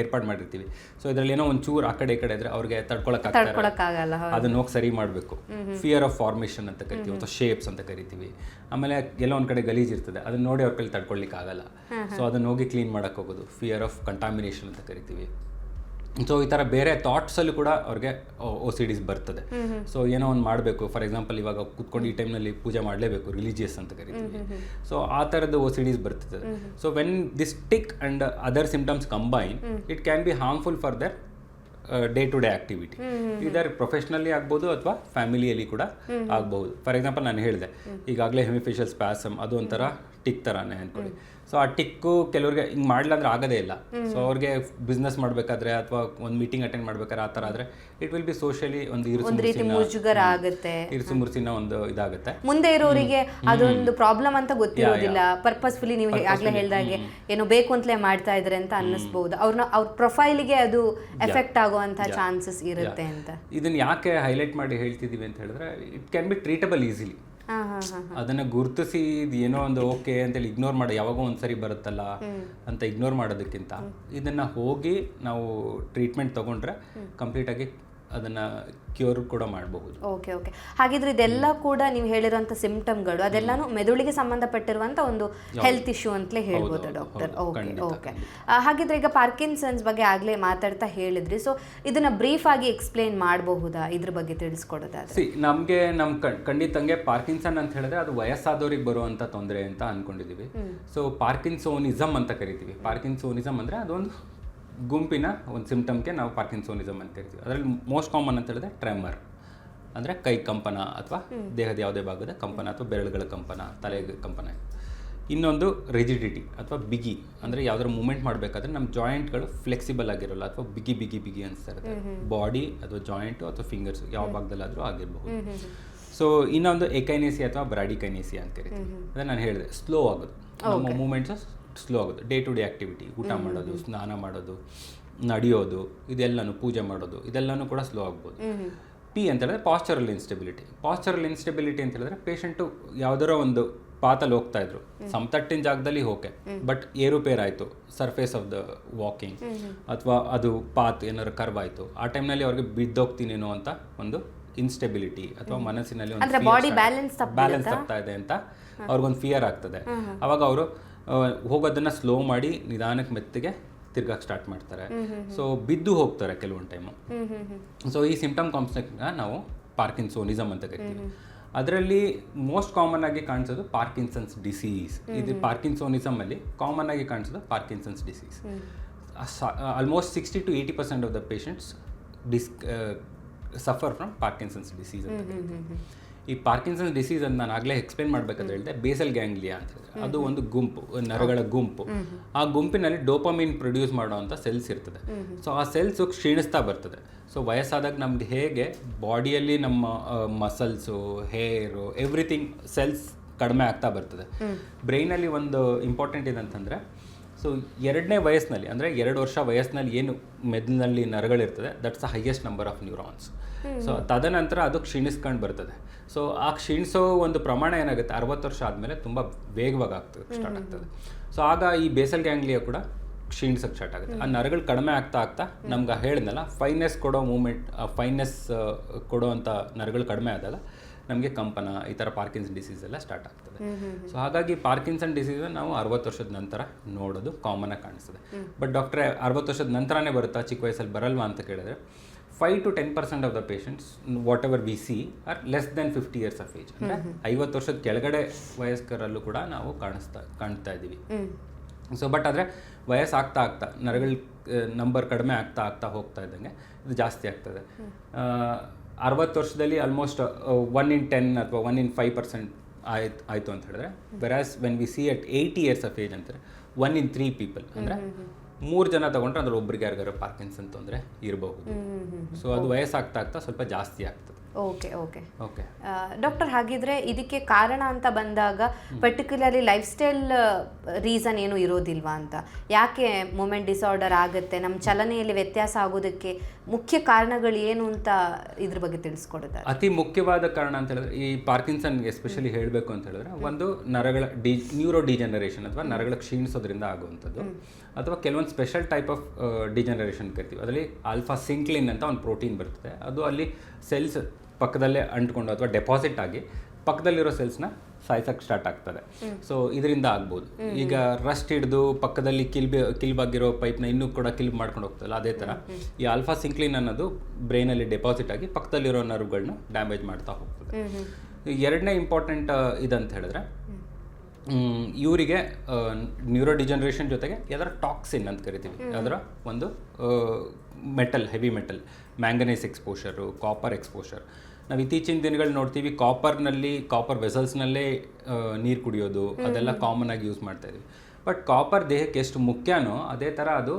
ಏರ್ಪಾಡು ಮಾಡಿರ್ತೀವಿ. ಸೊ ಇದರಲ್ಲಿ ಏನೋ ಒಂದು ಚೂರು ಆ ಕಡೆ ಈ ಕಡೆ ಇದ್ರೆ ಅವ್ರಿಗೆ ತಡ್ಕೊಳಕ್ಕಾಗಲ್ಲ. ಅದನ್ನ ಹೋಗಿ ಸರಿ ಮಾಡಬೇಕು. ಫಿಯರ್ ಆಫ್ ಫಾರ್ಮೇಷನ್ ಅಂತ ಕರಿತೀವಿ ಅಥವಾ ಶೇಪ್ಸ್ ಅಂತ ಕರಿತೀವಿ. ಆಮೇಲೆ ಎಲ್ಲ ಒಂದು ಕಡೆ ಗಲೀಜ್ ಇರ್ತದೆ ಅದನ್ನ ನೋಡಿ ಅವ್ರ ಕೈಲಿ ತಡ್ಕೊಳ್ಲಿಕ್ಕೆ ಆಗಲ್ಲ ಸೊ ಅದನ್ನ ಹೋಗಿ ಕ್ಲೀನ್ ಮಾಡಕ್ಕೆ ಹೋಗೋದು. ಫಿಯರ್ ಆಫ್ ಕಂಟಾಮಿನೇಷನ್ ಅಂತ ಕರಿತೀವಿ. ಸೊ ಈ ಥರ ಬೇರೆ ಥಾಟ್ಸಲ್ಲೂ ಕೂಡ ಅವ್ರಿಗೆ ಒ ಸಿ ಡಿಸ್ ಬರ್ತದೆ. ಸೊ ಏನೋ ಒಂದು ಮಾಡಬೇಕು. ಫಾರ್ ಎಕ್ಸಾಂಪಲ್ ಇವಾಗ ಕೂತ್ಕೊಂಡು ಈ ಟೈಮ್ನಲ್ಲಿ ಪೂಜೆ ಮಾಡಲೇಬೇಕು ರಿಲಿಜಿಯಸ್ ಅಂತ ಕರಿತೀವಿ. ಸೊ ಆ ಥರದ್ದು ಒ ಸಿ ಡಿಸ್ ಬರ್ತದೆ. So when this tic and other symptoms combine it can be harmful for their day to day activity either professionally ಆಗ್ಬೋದು ಅಥವಾ ಫ್ಯಾಮಿಲಿಯಲ್ಲಿ ಕೂಡ ಆಗ್ಬಹುದು ಫಾರ್ ಎಕ್ಸಾಂಪಲ್ ನಾನು ಹೇಳಿದೆ ಈಗಾಗಲೇ ಹೆಮಿಫೇಷಿಯಲ್ ಸ್ಪ್ಯಾಸಮ್ ಅದು ಒಂಥರ ಟಿಕ್ ಥರನೇ ಅನ್ಕೊಳ್ಳಿ. ಸೊ ಆ ಟಿಕ್ಕು ಕೆಲವರಿಗೆ ಹಿಂಗೆ ಮಾಡಲ್ಲ ಅಂದ್ರೆ ಆಗೋದೇ ಇಲ್ಲ. ಸೊ ಅವ್ರಿಗೆ ಬಿಸ್ನೆಸ್ ಮಾಡಬೇಕಾದ್ರೆ ಅಥವಾ ಒಂದು ಮೀಟಿಂಗ್ ಅಟೆಂಡ್ ಮಾಡ್ಬೇಕಾದ್ರೆ ಆ ಥರ ಆದರೆ ಇಟ್ ವಿಲ್ ಬಿ ಸೋಷಿಯಲಿ ಒಂದು ಮುಜುಗರ ಆಗುತ್ತೆ. ಇರುಸು ಮುರುಸಿನ ಒಂದು ಇದಾಗುತ್ತೆ. ಮುಂದೆ ಇರೋರಿಗೆ ಅದೊಂದು ಪ್ರಾಬ್ಲಮ್ ಅಂತ ಗೊತ್ತಿರೋದಿಲ್ಲ. ಪರ್ಪಸ್ಫುಲಿ ನೀವು ಆಗ್ಲೇ ಹೇಳ್ದಾಗೆ ಏನೋ ಬೇಕು ಅಂತಲೇ ಮಾಡ್ತಾ ಇದ್ರೆ ಅಂತ ಅನ್ನಿಸ್ಬಹುದು ಅವ್ರನ್ನ ಅವ್ರ ಪ್ರೊಫೈಲ್ಗೆ ಅದು ಎಫೆಕ್ಟ್ ಆಗುವಂತ ಚಾನ್ಸಸ್ ಇರುತ್ತೆ ಅಂತ. ಇದನ್ನ ಯಾಕೆ ಹೈಲೈಟ್ ಮಾಡಿ ಹೇಳ್ತಿದೀವಿ ಅಂತ ಹೇಳಿದ್ರೆ it can be treatable easily ಅದನ್ನ ಗುರುತಿಸಿ ಏನೋ ಒಂದು ಓಕೆ ಅಂತೇಳಿ ಇಗ್ನೋರ್ ಮಾಡಿ ಯಾವಾಗೋ ಒಂದ್ಸರಿ ಬರುತ್ತಲ್ಲ ಅಂತ ಇಗ್ನೋರ್ ಮಾಡೋದಕ್ಕಿಂತ ಇದನ್ನ ಹೋಗಿ ನಾವು ಟ್ರೀಟ್ಮೆಂಟ್ ತಗೊಂಡ್ರೆ ಕಂಪ್ಲೀಟ್ ಆಗಿ ಅದನ್ನ ಕ್ಯೂರ್ ಕೂಡ ಮಾಡಬಹುದು. ಓಕೆ ಓಕೆ ಹಾಗಿದ್ರೆ ಇದೆಲ್ಲ ಕೂಡ ನೀವು ಹೇಳಿರುವಂಥ ಸಿಂಪ್ಟಮ್ಗಳು ಅದೆಲ್ಲಾನು ಮೆದುಳಿಗೆ ಸಂಬಂಧಪಟ್ಟಿರುವಂಥ ಒಂದು ಹೆಲ್ತ್ ಇಶ್ಯೂ ಅಂತಲೇ ಹೇಳ್ಬೋದು ಡಾಕ್ಟರ್ ಓಕೆ ಓಕೆ ಹಾಗಿದ್ರೆ ಈಗ ಪಾರ್ಕಿನ್ಸನ್ಸ್ ಬಗ್ಗೆ ಆಗ್ಲೇ ಮಾತಾಡ್ತಾ ಹೇಳಿದ್ರಿ. ಸೊ ಇದನ್ನ ಬ್ರೀಫ್ ಆಗಿ ಎಕ್ಸ್ಪ್ಲೇನ್ ಮಾಡಬಹುದಾ? ಇದ್ರ ಬಗ್ಗೆ ತಿಳಿಸ್ಕೊಡೋದಾದ್ರೆ. ಸಿ ನಮಗೆ ನಮ್ಮ ಖಂಡಿತಂಗೆ ಪಾರ್ಕಿನ್ಸನ್ ಅಂತ ಹೇಳಿದ್ರೆ ಅದು ವಯಸ್ಸಾದವ್ರಿಗೆ ಬರುವಂಥ ತೊಂದರೆ ಅಂತ ಅಂದ್ಕೊಂಡಿದ್ದೀವಿ ಸೊ ಪಾರ್ಕಿನ್ಸೋನಿಸಮ್ ಅಂತ ಕರಿತೀವಿ. ಪಾರ್ಕಿನ್ಸೋನಿಸಮ್ ಅಂದರೆ ಅದೊಂದು ಗುಂಪಿನ ಒಂದು ಸಿಮ್ಟಮ್ಗೆ ನಾವು ಪಾರ್ಕಿನ್ಸೋನಿಸಮ್ ಅಂತ ಹೇಳ್ತೀವಿ. ಅದರಲ್ಲಿ ಮೋಸ್ಟ್ ಕಾಮನ್ ಅಂತ ಹೇಳಿದ್ರೆ ಟ್ರೆಮರ್ ಅಂದರೆ ಕೈ ಕಂಪನ ಅಥವಾ ದೇಹದ ಯಾವುದೇ ಭಾಗದ ಕಂಪನ ಅಥವಾ ಬೆರಳುಗಳ ಕಂಪನ ತಲೆ ಕಂಪನ. ಇನ್ನೊಂದು ರಿಜಿಡಿಟಿ ಅಥವಾ ಬಿಗಿ. ಅಂದರೆ ಯಾವ್ದಾರ ಮೂಮೆಂಟ್ ಮಾಡಬೇಕಾದ್ರೆ ನಮ್ಮ ಜಾಯಿಂಟ್ಗಳು ಫ್ಲೆಕ್ಸಿಬಲ್ ಆಗಿರೋಲ್ಲ ಅಥವಾ ಬಿಗಿ ಬಿಗಿ ಬಿಗಿ ಅನಿಸ್ತಾ ಇರುತ್ತೆ ಬಾಡಿ ಅಥವಾ ಜಾಯಿಂಟು ಅಥವಾ ಫಿಂಗರ್ಸ್ ಯಾವ ಭಾಗದಲ್ಲಾದರೂ ಆಗಿರಬಹುದು. ಸೊ ಇನ್ನೊಂದು ಎಕೈನೇಸಿ ಅಥವಾ ಬ್ರಾಡಿಕೈನೇಸಿ ಅಂತ ಕರಿತೀವಿ. ಅದೇ ನಾನು ಹೇಳಿದೆ ಸ್ಲೋ ಆಗೋದು. ನಮ್ಮ ಮೂಮೆಂಟ್ಸ್ ಸ್ಲೋ ಆಗುತ್ತೆ. ಡೇ ಟು ಡೇ ಆಕ್ಟಿವಿಟಿ ಊಟ ಮಾಡೋದು ಸ್ನಾನ ಮಾಡೋದು ನಡೆಯೋದು ಇದೆಲ್ಲನೂ ಪೂಜೆ ಮಾಡೋದು ಇದೆಲ್ಲನೂ ಕೂಡ ಸ್ಲೋ ಆಗ್ಬೋದು. ಪಿ ಅಂತ ಹೇಳಿದ್ರೆ ಪಾಸ್ಚರಲ್ ಇನ್ಸ್ಟೆಬಿಲಿಟಿ ಪಾಸ್ಚರಲ್ ಇನ್ಸ್ಟೆಬಿಲಿಟಿ ಅಂತ ಹೇಳಿದ್ರೆ ಪೇಷಂಟು ಯಾವ್ದಾರೋ ಒಂದು ಪಾತಲ್ಲಿ ಹೋಗ್ತಾ ಇದ್ರು. ಸಮತಟ್ಟಿನ ಜಾಗದಲ್ಲಿ ಓಕೆ. ಬಟ್ ಏರುಪೇರ್ ಆಯ್ತು ಸರ್ಫೇಸ್ ಆಫ್ ದ ವಾಕಿಂಗ್ ಅಥವಾ ಅದು ಪಾತ್ ಏನಾದ್ರು ಕರ್ವ್ ಆಯಿತು. ಆ ಟೈಮ್ನಲ್ಲಿ ಅವ್ರಿಗೆ ಬಿದ್ದೋಗ್ತೀನೇನೋ ಅಂತ ಒಂದು ಇನ್ಸ್ಟೆಬಿಲಿಟಿ ಅಥವಾ ಮನಸ್ಸಿನಲ್ಲಿ body ಬ್ಯಾಲೆನ್ಸ್ ತಪ್ತಾ ಇದೆ ಅಂತ ಅವ್ರಿಗೊಂದು ಫಿಯರ್ ಆಗ್ತದೆ. ಅವಾಗ ಅವರು ಹೋಗೋದನ್ನ ಸ್ಲೋ ಮಾಡಿ ನಿಧಾನಕ್ಕೆ ಮೆತ್ತಿಗೆ ತಿರ್ಗಕ್ಕೆ ಸ್ಟಾರ್ಟ್ ಮಾಡ್ತಾರೆ. ಸೊ ಬಿದ್ದು ಹೋಗ್ತಾರೆ ಕೆಲವೊಂದು ಟೈಮು ಸೊ ಈ ಸಿಂಪ್ಟಮ್ ಕಾಂಪ್ಸ್ನ ನಾವು ಪಾರ್ಕಿನ್ಸೋನಿಸಮ್ ಅಂತ ಕರಿತೀವಿ. ಅದರಲ್ಲಿ ಮೋಸ್ಟ್ ಕಾಮನ್ ಆಗಿ ಕಾಣಿಸೋದು ಪಾರ್ಕಿನ್ಸನ್ಸ್ ಡಿಸೀಸ್ ಇದು ಪಾರ್ಕಿನ್ಸೋನಿಸಮ್ ಅಲ್ಲಿ ಕಾಮನ್ ಆಗಿ ಕಾಣಿಸೋದು Parkinson's disease almost sixty to eighty percent of the patients this suffer from Parkinson's disease ಅಂತ. ಈ ಪಾರ್ಕಿನ್ಸನ್ ಡಿಸೀಸ್ ಅಂತ ನಾನು ಆಗಲೇ ಎಕ್ಸ್ಪ್ಲೇನ್ ಮಾಡ್ಬೇಕಂತ ಹೇಳಿದೆ ಬೇಸಲ್ ಗ್ಯಾಂಗ್ಲಿಯಾ ಅಂತ ಹೇಳಿದ್ರೆ ಅದು ಒಂದು ಗುಂಪು ನರಗಳ ಗುಂಪು. ಆ ಗುಂಪಿನಲ್ಲಿ ಡೋಪಮಿನ್ ಪ್ರೊಡ್ಯೂಸ್ ಮಾಡುವಂಥ ಸೆಲ್ಸ್ ಇರ್ತದೆ. ಸೊ ಆ ಸೆಲ್ಸ್ ಕ್ಷೀಣಿಸ್ತಾ ಬರ್ತದೆ. ಸೊ ವಯಸ್ಸಾದಾಗ ನಮ್ಗೆ ಹೇಗೆ ಬಾಡಿಯಲ್ಲಿ ನಮ್ಮ ಮಸಲ್ಸು ಹೇರು ಎವ್ರಿಥಿಂಗ್ ಸೆಲ್ಸ್ ಕಡಿಮೆ ಆಗ್ತಾ ಬರ್ತದೆ. ಬ್ರೈನಲ್ಲಿ ಒಂದು ಇಂಪಾರ್ಟೆಂಟ್ ಏನಂತಂದರೆ ಸೊ ಎರಡನೇ ವಯಸ್ಸಿನಲ್ಲಿ ಅಂದರೆ ಎರಡು ವರ್ಷ ವಯಸ್ಸಿನಲ್ಲಿ ಏನು ಮೆದುಳಿನಲ್ಲಿ ನರಗಳಿರ್ತದೆ that's the highest number of neurons so ತದನಂತರ ಅದು ಕ್ಷೀಣಿಸ್ಕೊಂಡು ಬರ್ತದೆ. ಸೊ ಆ ಕ್ಷೀಣಿಸೋ ಒಂದು ಪ್ರಮಾಣ ಏನಾಗುತ್ತೆ? ಅರವತ್ತು ವರ್ಷ ಆದಮೇಲೆ ತುಂಬ ವೇಗವಾಗಿ ಆಗ್ತದೆ ಸ್ಟಾರ್ಟ್ ಆಗ್ತದೆ. ಸೊ ಆಗ ಈ ಬೇಸಲ್ ಗ್ಯಾಂಗ್ಲಿಯ ಕೂಡ ಕ್ಷೀಣಿಸಕ್ಕೆ ಸ್ಟಾರ್ಟ್ ಆಗುತ್ತೆ. ಆ ನರಗಳು ಕಡಿಮೆ ಆಗ್ತಾ ಆಗ್ತಾ ನಮ್ಗೆ ಹೇಳಿದ್ನಲ್ಲ ಫೈನೆಸ್ ಕೊಡೋ ಮೂಮೆಂಟ್ ಫೈನೆಸ್ ಕೊಡೋ ಅಂಥ ನರಗಳು ಕಡಿಮೆ ಆದಾಗ ನಮಗೆ ಕಂಪನ ಈ ಥರ ಪಾರ್ಕಿನ್ಸನ್ ಡಿಸೀಸ್ ಎಲ್ಲ ಸ್ಟಾರ್ಟ್ ಆಗ್ತದೆ. ಸೊ ಹಾಗಾಗಿ ಪಾರ್ಕಿನ್ಸನ್ ಡಿಸೀಸ್ ನಾವು ಅರವತ್ತು ವರ್ಷದ ನಂತರ ನೋಡೋದು ಕಾಮನ್ ಆಗಿ ಕಾಣಿಸ್ತದೆ. ಬಟ್ ಡಾಕ್ಟ್ರೆ ಅರವತ್ತು ವರ್ಷದ ನಂತರನೇ ಬರುತ್ತಾ? ಚಿಕ್ಕ ವಯಸ್ಸಲ್ಲಿ ಬರಲ್ವಾ ಅಂತ ಕೇಳಿದ್ರೆ five to ten percent of the patients whatever we see are less than fifty years of age ಅಂದರೆ ಐವತ್ತು ವರ್ಷದ ಕೆಳಗಡೆ ವಯಸ್ಕರಲ್ಲೂ ಕೂಡ ನಾವು ಕಾಣಿಸ್ತಾ ಕಾಣ್ತಾ ಇದ್ದೀವಿ. ಸೊ ಬಟ್ ಆದರೆ ವಯಸ್ಸಾಗ್ತಾ ಆಗ್ತಾ ನರಗಳ ನಂಬರ್ ಕಡಿಮೆ ಆಗ್ತಾ ಆಗ್ತಾ ಹೋಗ್ತಾ ಇದ್ದಂಗೆ ಇದು ಜಾಸ್ತಿ ಆಗ್ತದೆ. ಅರವತ್ತು ವರ್ಷದಲ್ಲಿ ಆಲ್ಮೋಸ್ಟ್ ಒನ್ ಇನ್ ಟೆನ್ ಅಥವಾ ಒನ್ ಇನ್ ಫೈವ್ ಪರ್ಸೆಂಟ್ ಆಯ್ತು ಆಯಿತು ಅಂತ ಹೇಳಿದ್ರೆ whereas when we see at eighty years of age ಅಂತಾರೆ ಒನ್ ಇನ್ ತ್ರೀ ಪೀಪಲ್ ಅಂದರೆ ಮೂರು ಜನ ತಗೊಂಡ್ರೆ ಅದ್ರ ಒಬ್ರಿಗೆ ಯಾರಿಗಾರು ಪಾರ್ಕಿನ್ಸನ್ ತೊಂದರೆ ಇರಬಹುದು. ಸೊ ಅದು ವಯಸ್ಸಾಗ್ತಾ ಆಗ್ತಾ ಸ್ವಲ್ಪ ಜಾಸ್ತಿ ಆಗ್ತದೆ. ಓಕೆ ಓಕೆ ಓಕೆ ಡಾಕ್ಟರ್ ಹಾಗಿದ್ರೆ ಇದಕ್ಕೆ ಕಾರಣ ಅಂತ ಬಂದಾಗ ಪರ್ಟಿಕ್ಯುಲರ್ಲಿ ಲೈಫ್ ಸ್ಟೈಲ್ ರೀಸನ್ ಏನು ಇರೋದಿಲ್ವಾ ಅಂತ? ಯಾಕೆ ಮೂಮೆಂಟ್ ಡಿಸಾರ್ಡರ್ ಆಗುತ್ತೆ? ನಮ್ಮ ಚಲನೆಯಲ್ಲಿ ವ್ಯತ್ಯಾಸ ಆಗೋದಕ್ಕೆ ಮುಖ್ಯ ಕಾರಣಗಳು ಏನು ಅಂತ ಇದ್ರ ಬಗ್ಗೆ ತಿಳಿಸ್ಕೊಡುತ್ತೆ ಅತಿ ಮುಖ್ಯವಾದ ಕಾರಣ ಅಂತ ಹೇಳಿದ್ರೆ ಈ ಪಾರ್ಕಿನ್ಸನ್ಗೆ ಎಸ್ಪೆಷಲಿ ಹೇಳಬೇಕು ಅಂತ ಹೇಳಿದ್ರೆ ಒಂದು ನರಗಳ ಡಿ ನ್ಯೂರೋ ಡಿಜನರೇಷನ್ ಅಥವಾ ನರಗಳ ಕ್ಷೀಣಿಸೋದ್ರಿಂದ ಆಗುವಂಥದ್ದು. ಅಥವಾ ಕೆಲವೊಂದು ಸ್ಪೆಷಲ್ ಟೈಪ್ ಆಫ್ ಡಿಜನರೇಷನ್ ಕರಿತೀವಿ. ಅದರಲ್ಲಿ ಆಲ್ಫಾ ಸಿಂಕ್ಲಿನ್ ಅಂತ ಒಂದು ಪ್ರೋಟೀನ್ ಬರ್ತದೆ. ಅದು ಅಲ್ಲಿ ಸೆಲ್ಸ್ ಪಕ್ಕದಲ್ಲೇ ಅಂಟ್ಕೊಂಡು ಅಥವಾ ಡೆಪಾಸಿಟ್ ಆಗಿ ಪಕ್ಕದಲ್ಲಿರೋ ಸೆಲ್ಸ್ನ ಸಾಯ್ಸಕ್ಕೆ ಸ್ಟಾರ್ಟ್ ಆಗ್ತದೆ. ಸೊ ಇದರಿಂದ ಆಗ್ಬೋದು. ಈಗ ರಸ್ಟ್ ಹಿಡಿದು ಪಕ್ಕದಲ್ಲಿ ಕಿಲ್ಬಿ ಕಿಲ್ಬಾಗಿರೋ ಪೈಪ್ನ ಇನ್ನೂ ಕೂಡ ಕಿಲ್ಬ್ ಮಾಡ್ಕೊಂಡು ಹೋಗ್ತಲ್ಲ ಅದೇ ಥರ ಈ ಆಲ್ಫಾ ಸಿಂಕ್ಲಿನ್ ಅನ್ನೋದು ಬ್ರೈನಲ್ಲಿ ಡೆಪಾಸಿಟ್ ಆಗಿ ಪಕ್ಕದಲ್ಲಿರೋ ನರ್ವ್ಗಳನ್ನ ಡ್ಯಾಮೇಜ್ ಮಾಡ್ತಾ ಹೋಗ್ತದೆ. ಎರಡನೇ ಇಂಪಾರ್ಟೆಂಟ್ ಇದಂತ ಹೇಳಿದ್ರೆ ಇವರಿಗೆ ನ್ಯೂರೋ ಡಿಜನರೇಷನ್ ಜೊತೆಗೆ ಯಾವ್ದಾರ ಟಾಕ್ಸಿನ್ ಅಂತ ಕರಿತೀವಿ. ಯಾವ್ದಾರ ಒಂದು metal heavy metal manganese exposure copper exposure ನಾವು ಇತ್ತೀಚಿನ ದಿನಗಳು ನೋಡ್ತೀವಿ ಕಾಪರ್ನಲ್ಲಿ ಕಾಪರ್ ವೆಸಲ್ಸ್ನಲ್ಲೇ ನೀರು ಕುಡಿಯೋದು ಅದೆಲ್ಲ ಕಾಮನ್ ಆಗಿ ಯೂಸ್ ಮಾಡ್ತಾ ಇದೀವಿ. ಬಟ್ ಕಾಪರ್ ದೇಹಕ್ಕೆ ಎಷ್ಟು ಮುಖ್ಯನೋ ಅದೇ ಥರ ಅದು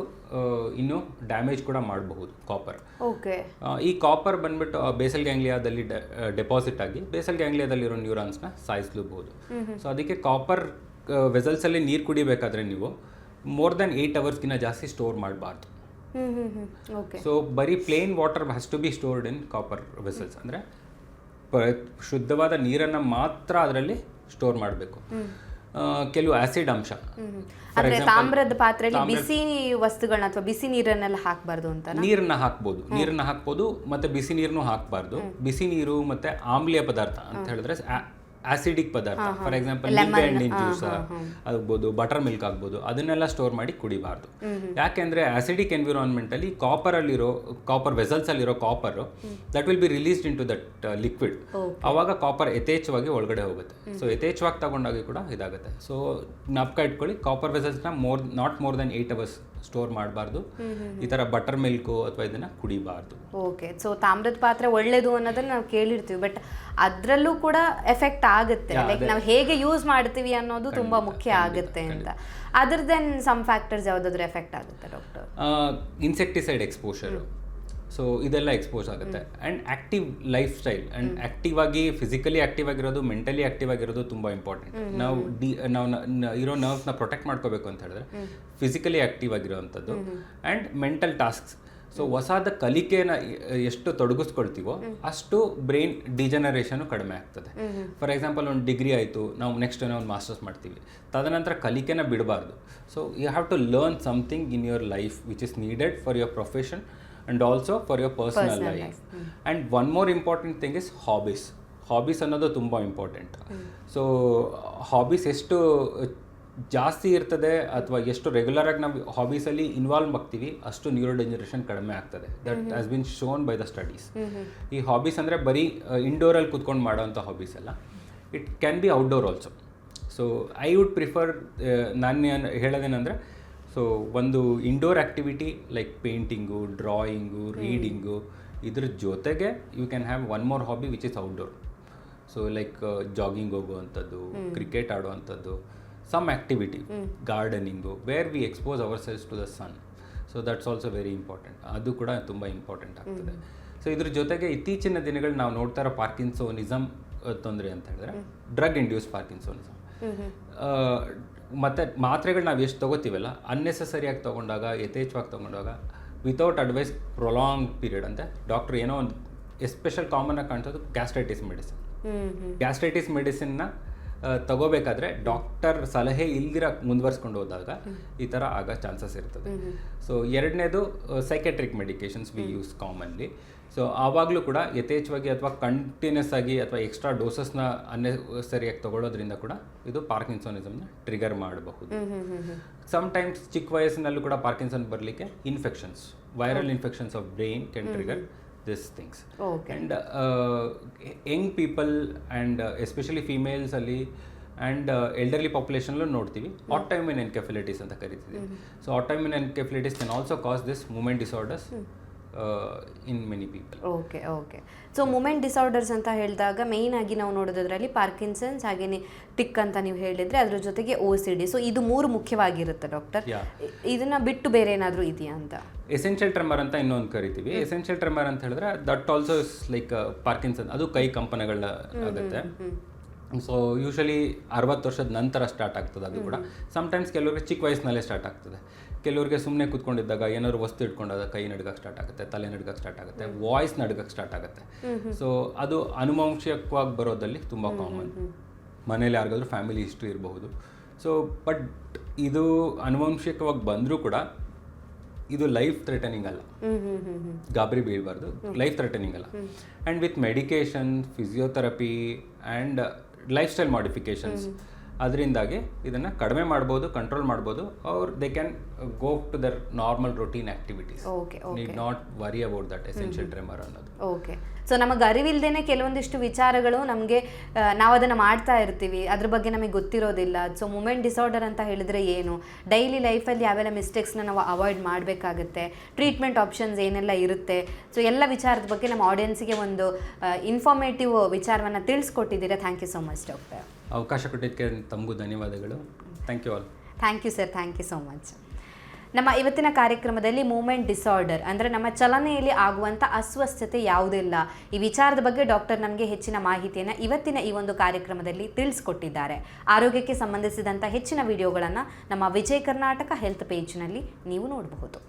ಇನ್ನು ಡ್ಯಾಮೇಜ್ ಕೂಡ ಮಾಡಬಹುದು ಕಾಪರ್ ಓಕೆ ಈ ಕಾಪರ್ ಬಂದ್ಬಿಟ್ಟು ಬೇಸಲ್ ಗ್ಯಾಂಗ್ಲಿಯಾದಲ್ಲಿ ಡೆಪಾಸಿಟ್ ಆಗಿ ಬೇಸಲ್ ಗ್ಯಾಂಗ್ಲಿಯಾದಲ್ಲಿರೋ ನ್ಯೂರಾನ್ಸ್ನ ಸಾಯಿಸ್ಲೂಬಹುದು. ಸೊ ಅದಕ್ಕೆ ಕಾಪರ್ ವೆಸಲ್ಸಲ್ಲಿ ನೀರು ಕುಡಿಬೇಕಾದ್ರೆ ನೀವು ಮೋರ್ ದೆನ್ ಏಯ್ಟ್ ಅವರ್ಸ್ಗಿಂತ ಜಾಸ್ತಿ ಸ್ಟೋರ್ ಮಾಡಬಾರ್ದು. ಸೊ ಬರೀ plain water has to be stored in copper vessels ಅಂದರೆ ಶುದ್ಧವಾದ ನೀರನ್ನು ಮಾತ್ರ ಅದರಲ್ಲಿ ಸ್ಟೋರ್ ಮಾಡಬೇಕು. ಕೆಲವು ಆಸಿಡ್ ಅಂಶ. ಅಂದ್ರೆ ತಾಮ್ರದ ಪಾತ್ರೆಯಲ್ಲಿ ಬಿಸಿ ವಸ್ತುಗಳನ್ನ ಅಥವಾ ಬಿಸಿ ನೀರನ್ನೆಲ್ಲ ಹಾಕಬಾರ್ದು ಅಂತ ನೀರನ್ನ ಹಾಕ್ಬೋದು. ನೀರನ್ನ ಹಾಕ್ಬೋದು ಮತ್ತೆ ಬಿಸಿ ನೀರನ್ನು ಹಾಕಬಾರ್ದು. ಬಿಸಿ ನೀರು ಮತ್ತೆ ಆಮ್ಲೀಯ ಪದಾರ್ಥ ಅಂತ ಹೇಳಿದ್ರೆ ಆಸಿಡಿಕ್ ಪದಾರ್ಥ. ಫಾರ್ ಎಕ್ಸಾಂಪಲ್ ನಿಂಬೆ ಹಣ್ಣಿನ ಜ್ಯೂಸ್ ಆಗ್ಬೋದು ಬಟರ್ ಮಿಲ್ಕ್ ಆಗ್ಬೋದು ಅದನ್ನೆಲ್ಲ ಸ್ಟೋರ್ ಮಾಡಿ ಕುಡಿಬಾರ್ದು. ಯಾಕೆಂದ್ರೆ ಆಸಿಡಿಕ್ ಎನ್ವಿರಾನ್ಮೆಂಟ್ ಅಲ್ಲಿ ಕಾಪರ್ ಅಲ್ಲಿರೋ ಕಾಪರ್ ವೆಸಲ್ಸ್ ಅಲ್ಲಿರೋ copper that will be released into that liquid ಅವಾಗ ಕಾಪರ್ ಯಥೇಚ್ಛವಾಗಿ ಒಳಗಡೆ ಹೋಗುತ್ತೆ. ಸೊ ಯಥೇಚ್ಛವಾಗಿ ತಗೊಂಡಾಗ ಕೂಡ ಇದಾಗುತ್ತೆ. ಸೊ ನಾಪ್ಕ ಇಟ್ಕೊಳ್ಳಿ copper ವೆಸಲ್ಸ್ನ more not more than eight hours store ಮಾಡಬಾರ್ದು. ಈ ತರ ಬಟರ್ ಮಿಲ್ಕು ಅಥವಾ ಇದನ್ನ ಕುಡಿಬಾರ್ದು. ಓಕೆ ಸೊ ತಾಮ್ರದ ಪಾತ್ರೆ ಒಳ್ಳೇದು ಅನ್ನೋದನ್ನ ನಾವು ಕೇಳಿರ್ತೀವಿ ಬಟ್ ಅದ್ರಲ್ಲೂ ಕೂಡ ಎಫೆಕ್ಟ್ ಆಗುತ್ತೆ. ಲೈಕ್ ನಾವು ಹೇಗೆ ಯೂಸ್ ಮಾಡ್ತೀವಿ ಅನ್ನೋದು ತುಂಬಾ ಮುಖ್ಯ ಆಗುತ್ತೆ ಅಂತ. ಅದರ್ ದೆನ್ ಸಮ್ ಫ್ಯಾಕ್ಟರ್ಸ್ ಯಾವ್ದಾದ್ರು ಎಫೆಕ್ಟ್ ಆಗುತ್ತೆ ಡಾಕ್ಟರ್ ಇನ್ಸೆಕ್ಟಿಸೈಡ್ ಎಕ್ಸ್ಪೋಷರ್ ಸೊ ಇದೆಲ್ಲ ಎಕ್ಸ್ಪೋಸ್ ಆಗುತ್ತೆ. And active lifestyle and active ಆಗಿ ಫಿಸಿಕಲಿ ಆ್ಯಕ್ಟಿವ್ ಆಗಿರೋದು ಮೆಂಟಲಿ ಆ್ಯಕ್ಟಿವ್ ಆಗಿರೋದು ತುಂಬ ಇಂಪಾರ್ಟೆಂಟ್ ನಾವು ಡಿ ನಾವು ಇರೋ ನರ್ವ್ಸ್ನ ಪ್ರೊಟೆಕ್ಟ್ ಮಾಡ್ಕೋಬೇಕು ಅಂತ ಹೇಳಿದ್ರೆ ಫಿಸಿಕಲಿ ಆ್ಯಕ್ಟಿವ್ ಆಗಿರೋವಂಥದ್ದು ಆ್ಯಂಡ್ ಮೆಂಟಲ್ ಟಾಸ್ಕ್ಸ್ ಸೊ ಹೊಸಾದ ಕಲಿಕೆನ ಎಷ್ಟು ತೊಡಗಿಸ್ಕೊಳ್ತೀವೋ ಅಷ್ಟು ಬ್ರೈನ್ ಡಿಜನರೇಷನು ಕಡಿಮೆ ಆಗ್ತದೆ. ಫಾರ್ ಎಕ್ಸಾಂಪಲ್ ಒಂದು ಡಿಗ್ರಿ ಆಯಿತು ನಾವು ನೆಕ್ಸ್ಟ್ ಒಂದು ಮಾಸ್ಟರ್ಸ್ ಮಾಡ್ತೀವಿ. ತದನಂತರ ಕಲಿಕೆನ ಬಿಡಬಾರ್ದು. So you have to learn something in your life which is needed for your profession and also for your personal life and one more important thing is hobbies hobbies ಅನ್ನೋದು ತುಂಬ important so hobbies ಎಷ್ಟು ಜಾಸ್ತಿ ಇರ್ತದೆ ಅಥವಾ ಎಷ್ಟು ರೆಗ್ಯುಲರಾಗಿ ನಾವು ಹಾಬೀಸಲ್ಲಿ involve ಆಗ್ತೀವಿ ಅಷ್ಟು ನ್ಯೂರೋ ಡೆಜನರೇಷನ್ ಕಡಿಮೆ ಆಗ್ತದೆ. That has been shown by the studies ಈ ಹಾಬೀಸ್ ಅಂದರೆ ಬರೀ ಇಂಡೋರಲ್ಲಿ ಕೂತ್ಕೊಂಡು ಮಾಡೋವಂಥ ಹಾಬೀಸ್ ಅಲ್ಲ. It can be outdoor also so I would prefer ನಾನು ಏನ್ ಹೇಳೋದೇನೆಂದರೆ ಸೊ ಒಂದು indoor activity like painting drawing reading ಇದ್ರ ಜೊತೆಗೆ you can have one more hobby which is outdoor so like jogging ಹೋಗುವಂಥದ್ದು cricket ಆಡುವಂಥದ್ದು some activity gardening where we expose our cells to the sun so that's also very important ಅದು ಕೂಡ ತುಂಬ important ಆಗ್ತದೆ. So ಇದ್ರ ಜೊತೆಗೆ ಇತ್ತೀಚಿನ ದಿನಗಳು ನಾವು ನೋಡ್ತಾ ಇರೋ ಪಾರ್ಕಿನ್ಸೋನಿಸಮ್ ತೊಂದರೆ ಅಂತ ಹೇಳಿದ್ರೆ ಡ್ರಗ್ ಇಂಡ್ಯೂಸ್ ಪಾರ್ಕಿನ್ಸೋನಿಸಮ್ ಮತ್ತು ಮಾತ್ರೆಗಳು ನಾವು ಎಷ್ಟು ತೊಗೋತೀವಲ್ಲ ಅನ್ನೆಸಸರಿಯಾಗಿ ತೊಗೊಂಡಾಗ ಯಥೇಚ್ಛವಾಗಿ ತೊಗೊಂಡಾಗ ವಿತೌಟ್ ಅಡ್ವೈಸ್ ಪ್ರೊಲಾಂಗ್ ಪೀರಿಯಡ್ ಅಂತ ಡಾಕ್ಟ್ರ್ ಏನೋ ಒಂದು ಎಸ್ಪೆಷಲ್ ಕಾಮನ್ ಆಗಿ ಕಾಣಿಸೋದು ಗ್ಯಾಸ್ಟ್ರೈಟಿಸ್ ಮೆಡಿಸಿನ್ ಗ್ಯಾಸ್ಟ್ರೈಟಿಸ್ ಮೆಡಿಸಿನ್ನ ತಗೋಬೇಕಾದ್ರೆ ಡಾಕ್ಟರ್ ಸಲಹೆ ಇಲ್ದಿರ ಮುಂದುವರ್ಸ್ಕೊಂಡು ಹೋದಾಗ ಈ ಥರ ಆಗೋ ಚಾನ್ಸಸ್ ಇರ್ತದೆ. ಸೊ ಎರಡನೇದು psychiatric medications we use commonly so ಆವಾಗಲೂ ಕೂಡ ಯಥೇಚ್ಛವಾಗಿ ಅಥವಾ ಕಂಟಿನ್ಯೂಸ್ ಆಗಿ ಅಥವಾ ಎಕ್ಸ್ಟ್ರಾ ಡೋಸಸ್ನ ಅನ್ನೆಸರಿಯಾಗಿ ತಗೊಳ್ಳೋದ್ರಿಂದ ಕೂಡ ಇದು ಪಾರ್ಕಿನ್ಸೋನಿಸಮ್ನ ಟ್ರಿಗರ್ ಮಾಡಬಹುದು. ಟೈಮ್ಸ್ ಚಿಕ್ಕ ವಯಸ್ಸಿನಲ್ಲೂ ಕೂಡ ಪಾರ್ಕಿನ್ಸನ್ ಬರಲಿಕ್ಕೆ infections viral infections of brain can trigger this things okay and young people and especially ಫೀಮೇಲ್ಸಲ್ಲಿ and elderly ಪಾಪ್ಯುಲೇಷನ್ಲೂ ನೋಡ್ತೀವಿ. ಆಟೋಮ್ಯೂನ್ ಎನ್ಕೆಫಿಲಿಟೀಸ್ ಅಂತ ಕರಿತೀವಿ so autoimmune encephalitis can also cause this movement disorders in many people okay okay so movement disorders ಅಂತ ಹೇಳಿದಾಗ main ಆಗಿ ನಾವು ನೋಡೋದ್ರಲ್ಲಿ Parkinson's ಹಾಗೇನೆ tick ಅಂತ ನೀವು ಹೇಳಿದ್ರೆ ಅದ್ರ ಜೊತೆಗೆ ಓ ಸಿ ಡಿ ಸೊ ಇದು ಮೂರು ಮುಖ್ಯವಾಗಿರುತ್ತೆ ಡಾಕ್ಟರ್. ಇದನ್ನ ಬಿಟ್ಟು ಬೇರೆ ಏನಾದರೂ ಇದೆಯಾ ಅಂತ? ಎಸೆನ್ಷಿಯಲ್ ಟ್ರೆಮರ್ ಅಂತ ಇನ್ನೊಂದು ಕರಿತೀವಿ. ಎಸೆನ್ಷಿಯಲ್ ಟ್ರೆಮರ್ ಅಂತ ಹೇಳಿದ್ರೆ that also is like Parkinson ಅದು ಕೈ ಕಂಪನಗಳ ಆಗುತ್ತೆ. ಸೊ ಯೂಶಲಿ ಅರವತ್ತು ವರ್ಷದ ನಂತರ ಸ್ಟಾರ್ಟ್ ಆಗ್ತದೆ ಅದು ಕೂಡ. ಸಮ್ಟೈಮ್ಸ್ ಕೆಲವರಿಗೆ ಚಿಕ್ಕ ವಯಸ್ಸಿನಲ್ಲೇ ಸ್ಟಾರ್ಟ್ ಆಗ್ತದೆ. ಕೆಲವ್ರಿಗೆ ಸುಮ್ಮನೆ ಕೂತ್ಕೊಂಡಿದ್ದಾಗ ಏನಾದ್ರು ವಸ್ತು ಇಟ್ಕೊಂಡಾಗ ಕೈ ನಡ್ಗಕ್ಕೆ ಸ್ಟಾರ್ಟ್ ಆಗುತ್ತೆ ತಲೆ ನಡ್ಗಕ್ಕೆ ಸ್ಟಾರ್ಟ್ ಆಗುತ್ತೆ ವಾಯ್ಸ್ ನಡ್ಗಕ್ಕೆ ಸ್ಟಾರ್ಟ್ ಆಗುತ್ತೆ. ಸೊ ಅದು ಅನುವಂಶಿಕವಾಗಿ ಬರೋದಲ್ಲಿ ತುಂಬ ಕಾಮನ್ ಮನೇಲಿ ಯಾರಿಗಾದ್ರೂ ಫ್ಯಾಮಿಲಿ ಹಿಸ್ಟ್ರಿ ಇರಬಹುದು. ಸೊ ಬಟ್ ಇದು ಅನುವಂಶಿಕವಾಗಿ ಬಂದರೂ ಕೂಡ ಇದು ಲೈಫ್ ಥ್ರೆಟನಿಂಗ್ ಅಲ್ಲ. ಗಾಬರಿ ಬೀಳಬಾರ್ದು. ಲೈಫ್ ಥ್ರೆಟನಿಂಗ್ ಅಲ್ಲ. And with medication physiotherapy and lifestyle modifications ಅದರಿಂದಾಗಿ ಇದನ್ನು ಕಡಿಮೆ ಮಾಡ್ಬೋದು ಕಂಟ್ರೋಲ್ ಮಾಡ್ಬೋದು ಅವ್ರ they can to their normal routine activities okay need not worry about that essential tremor ಅನ್ನೋದು. ಓಕೆ ಸೊ ನಮಗೆ ಅರಿವಿಲ್ದೇನೆ ಕೆಲವೊಂದಿಷ್ಟು ವಿಚಾರಗಳು ನಮಗೆ ನಾವು ಅದನ್ನು ಮಾಡ್ತಾ ಇರ್ತೀವಿ. ಅದ್ರ ಬಗ್ಗೆ ನಮಗೆ ಗೊತ್ತಿರೋದಿಲ್ಲ. ಸೊ ಮೂಮೆಂಟ್ ಡಿಸಾರ್ಡರ್ ಅಂತ ಹೇಳಿದ್ರೆ ಏನು? ಡೈಲಿ ಲೈಫಲ್ಲಿ ಯಾವೆಲ್ಲ ಮಿಸ್ಟೇಕ್ಸ್ನ ನಾವು ಅವಾಯ್ಡ್ ಮಾಡಬೇಕಾಗುತ್ತೆ? ಟ್ರೀಟ್ಮೆಂಟ್ ಆಪ್ಷನ್ಸ್ ಏನೆಲ್ಲ ಇರುತ್ತೆ? ಸೊ ಎಲ್ಲ ವಿಚಾರದ ಬಗ್ಗೆ ನಮ್ಮ ಆಡಿಯನ್ಸಿಗೆ ಒಂದು ಇನ್ಫಾರ್ಮೇಟಿವ್ ವಿಚಾರವನ್ನು ತಿಳಿಸ್ಕೊಟ್ಟಿದ್ದೀರಾ? Thank you so much doctor ಅವಕಾಶ ಕೊಟ್ಟಿದ್ದಕ್ಕೆ ತಮಗೂ ಧನ್ಯವಾದಗಳು. Thank you all thank you sir thank you so much ನಮ್ಮ ಇವತ್ತಿನ ಕಾರ್ಯಕ್ರಮದಲ್ಲಿ ಮೂಮೆಂಟ್ ಡಿಸಾರ್ಡರ್, ಅಂದರೆ ನಮ್ಮ ಚಲನೆಯಲ್ಲಿ ಆಗುವಂಥ ಅಸ್ವಸ್ಥತೆ ಯಾವುದಿಲ್ಲ ಈ ವಿಚಾರದ ಬಗ್ಗೆ ಡಾಕ್ಟರ್ ನಮಗೆ ಹೆಚ್ಚಿನ ಮಾಹಿತಿಯನ್ನು ಇವತ್ತಿನ ಈ ಒಂದು ಕಾರ್ಯಕ್ರಮದಲ್ಲಿ ತಿಳಿಸ್ಕೊಟ್ಟಿದ್ದಾರೆ. ಆರೋಗ್ಯಕ್ಕೆ ಸಂಬಂಧಿಸಿದಂಥ ಹೆಚ್ಚಿನ ವಿಡಿಯೋಗಳನ್ನು ನಮ್ಮ ವಿಜಯ ಕರ್ನಾಟಕ ಹೆಲ್ತ್ ಪೇಜ್ನಲ್ಲಿ ನೀವು ನೋಡಬಹುದು.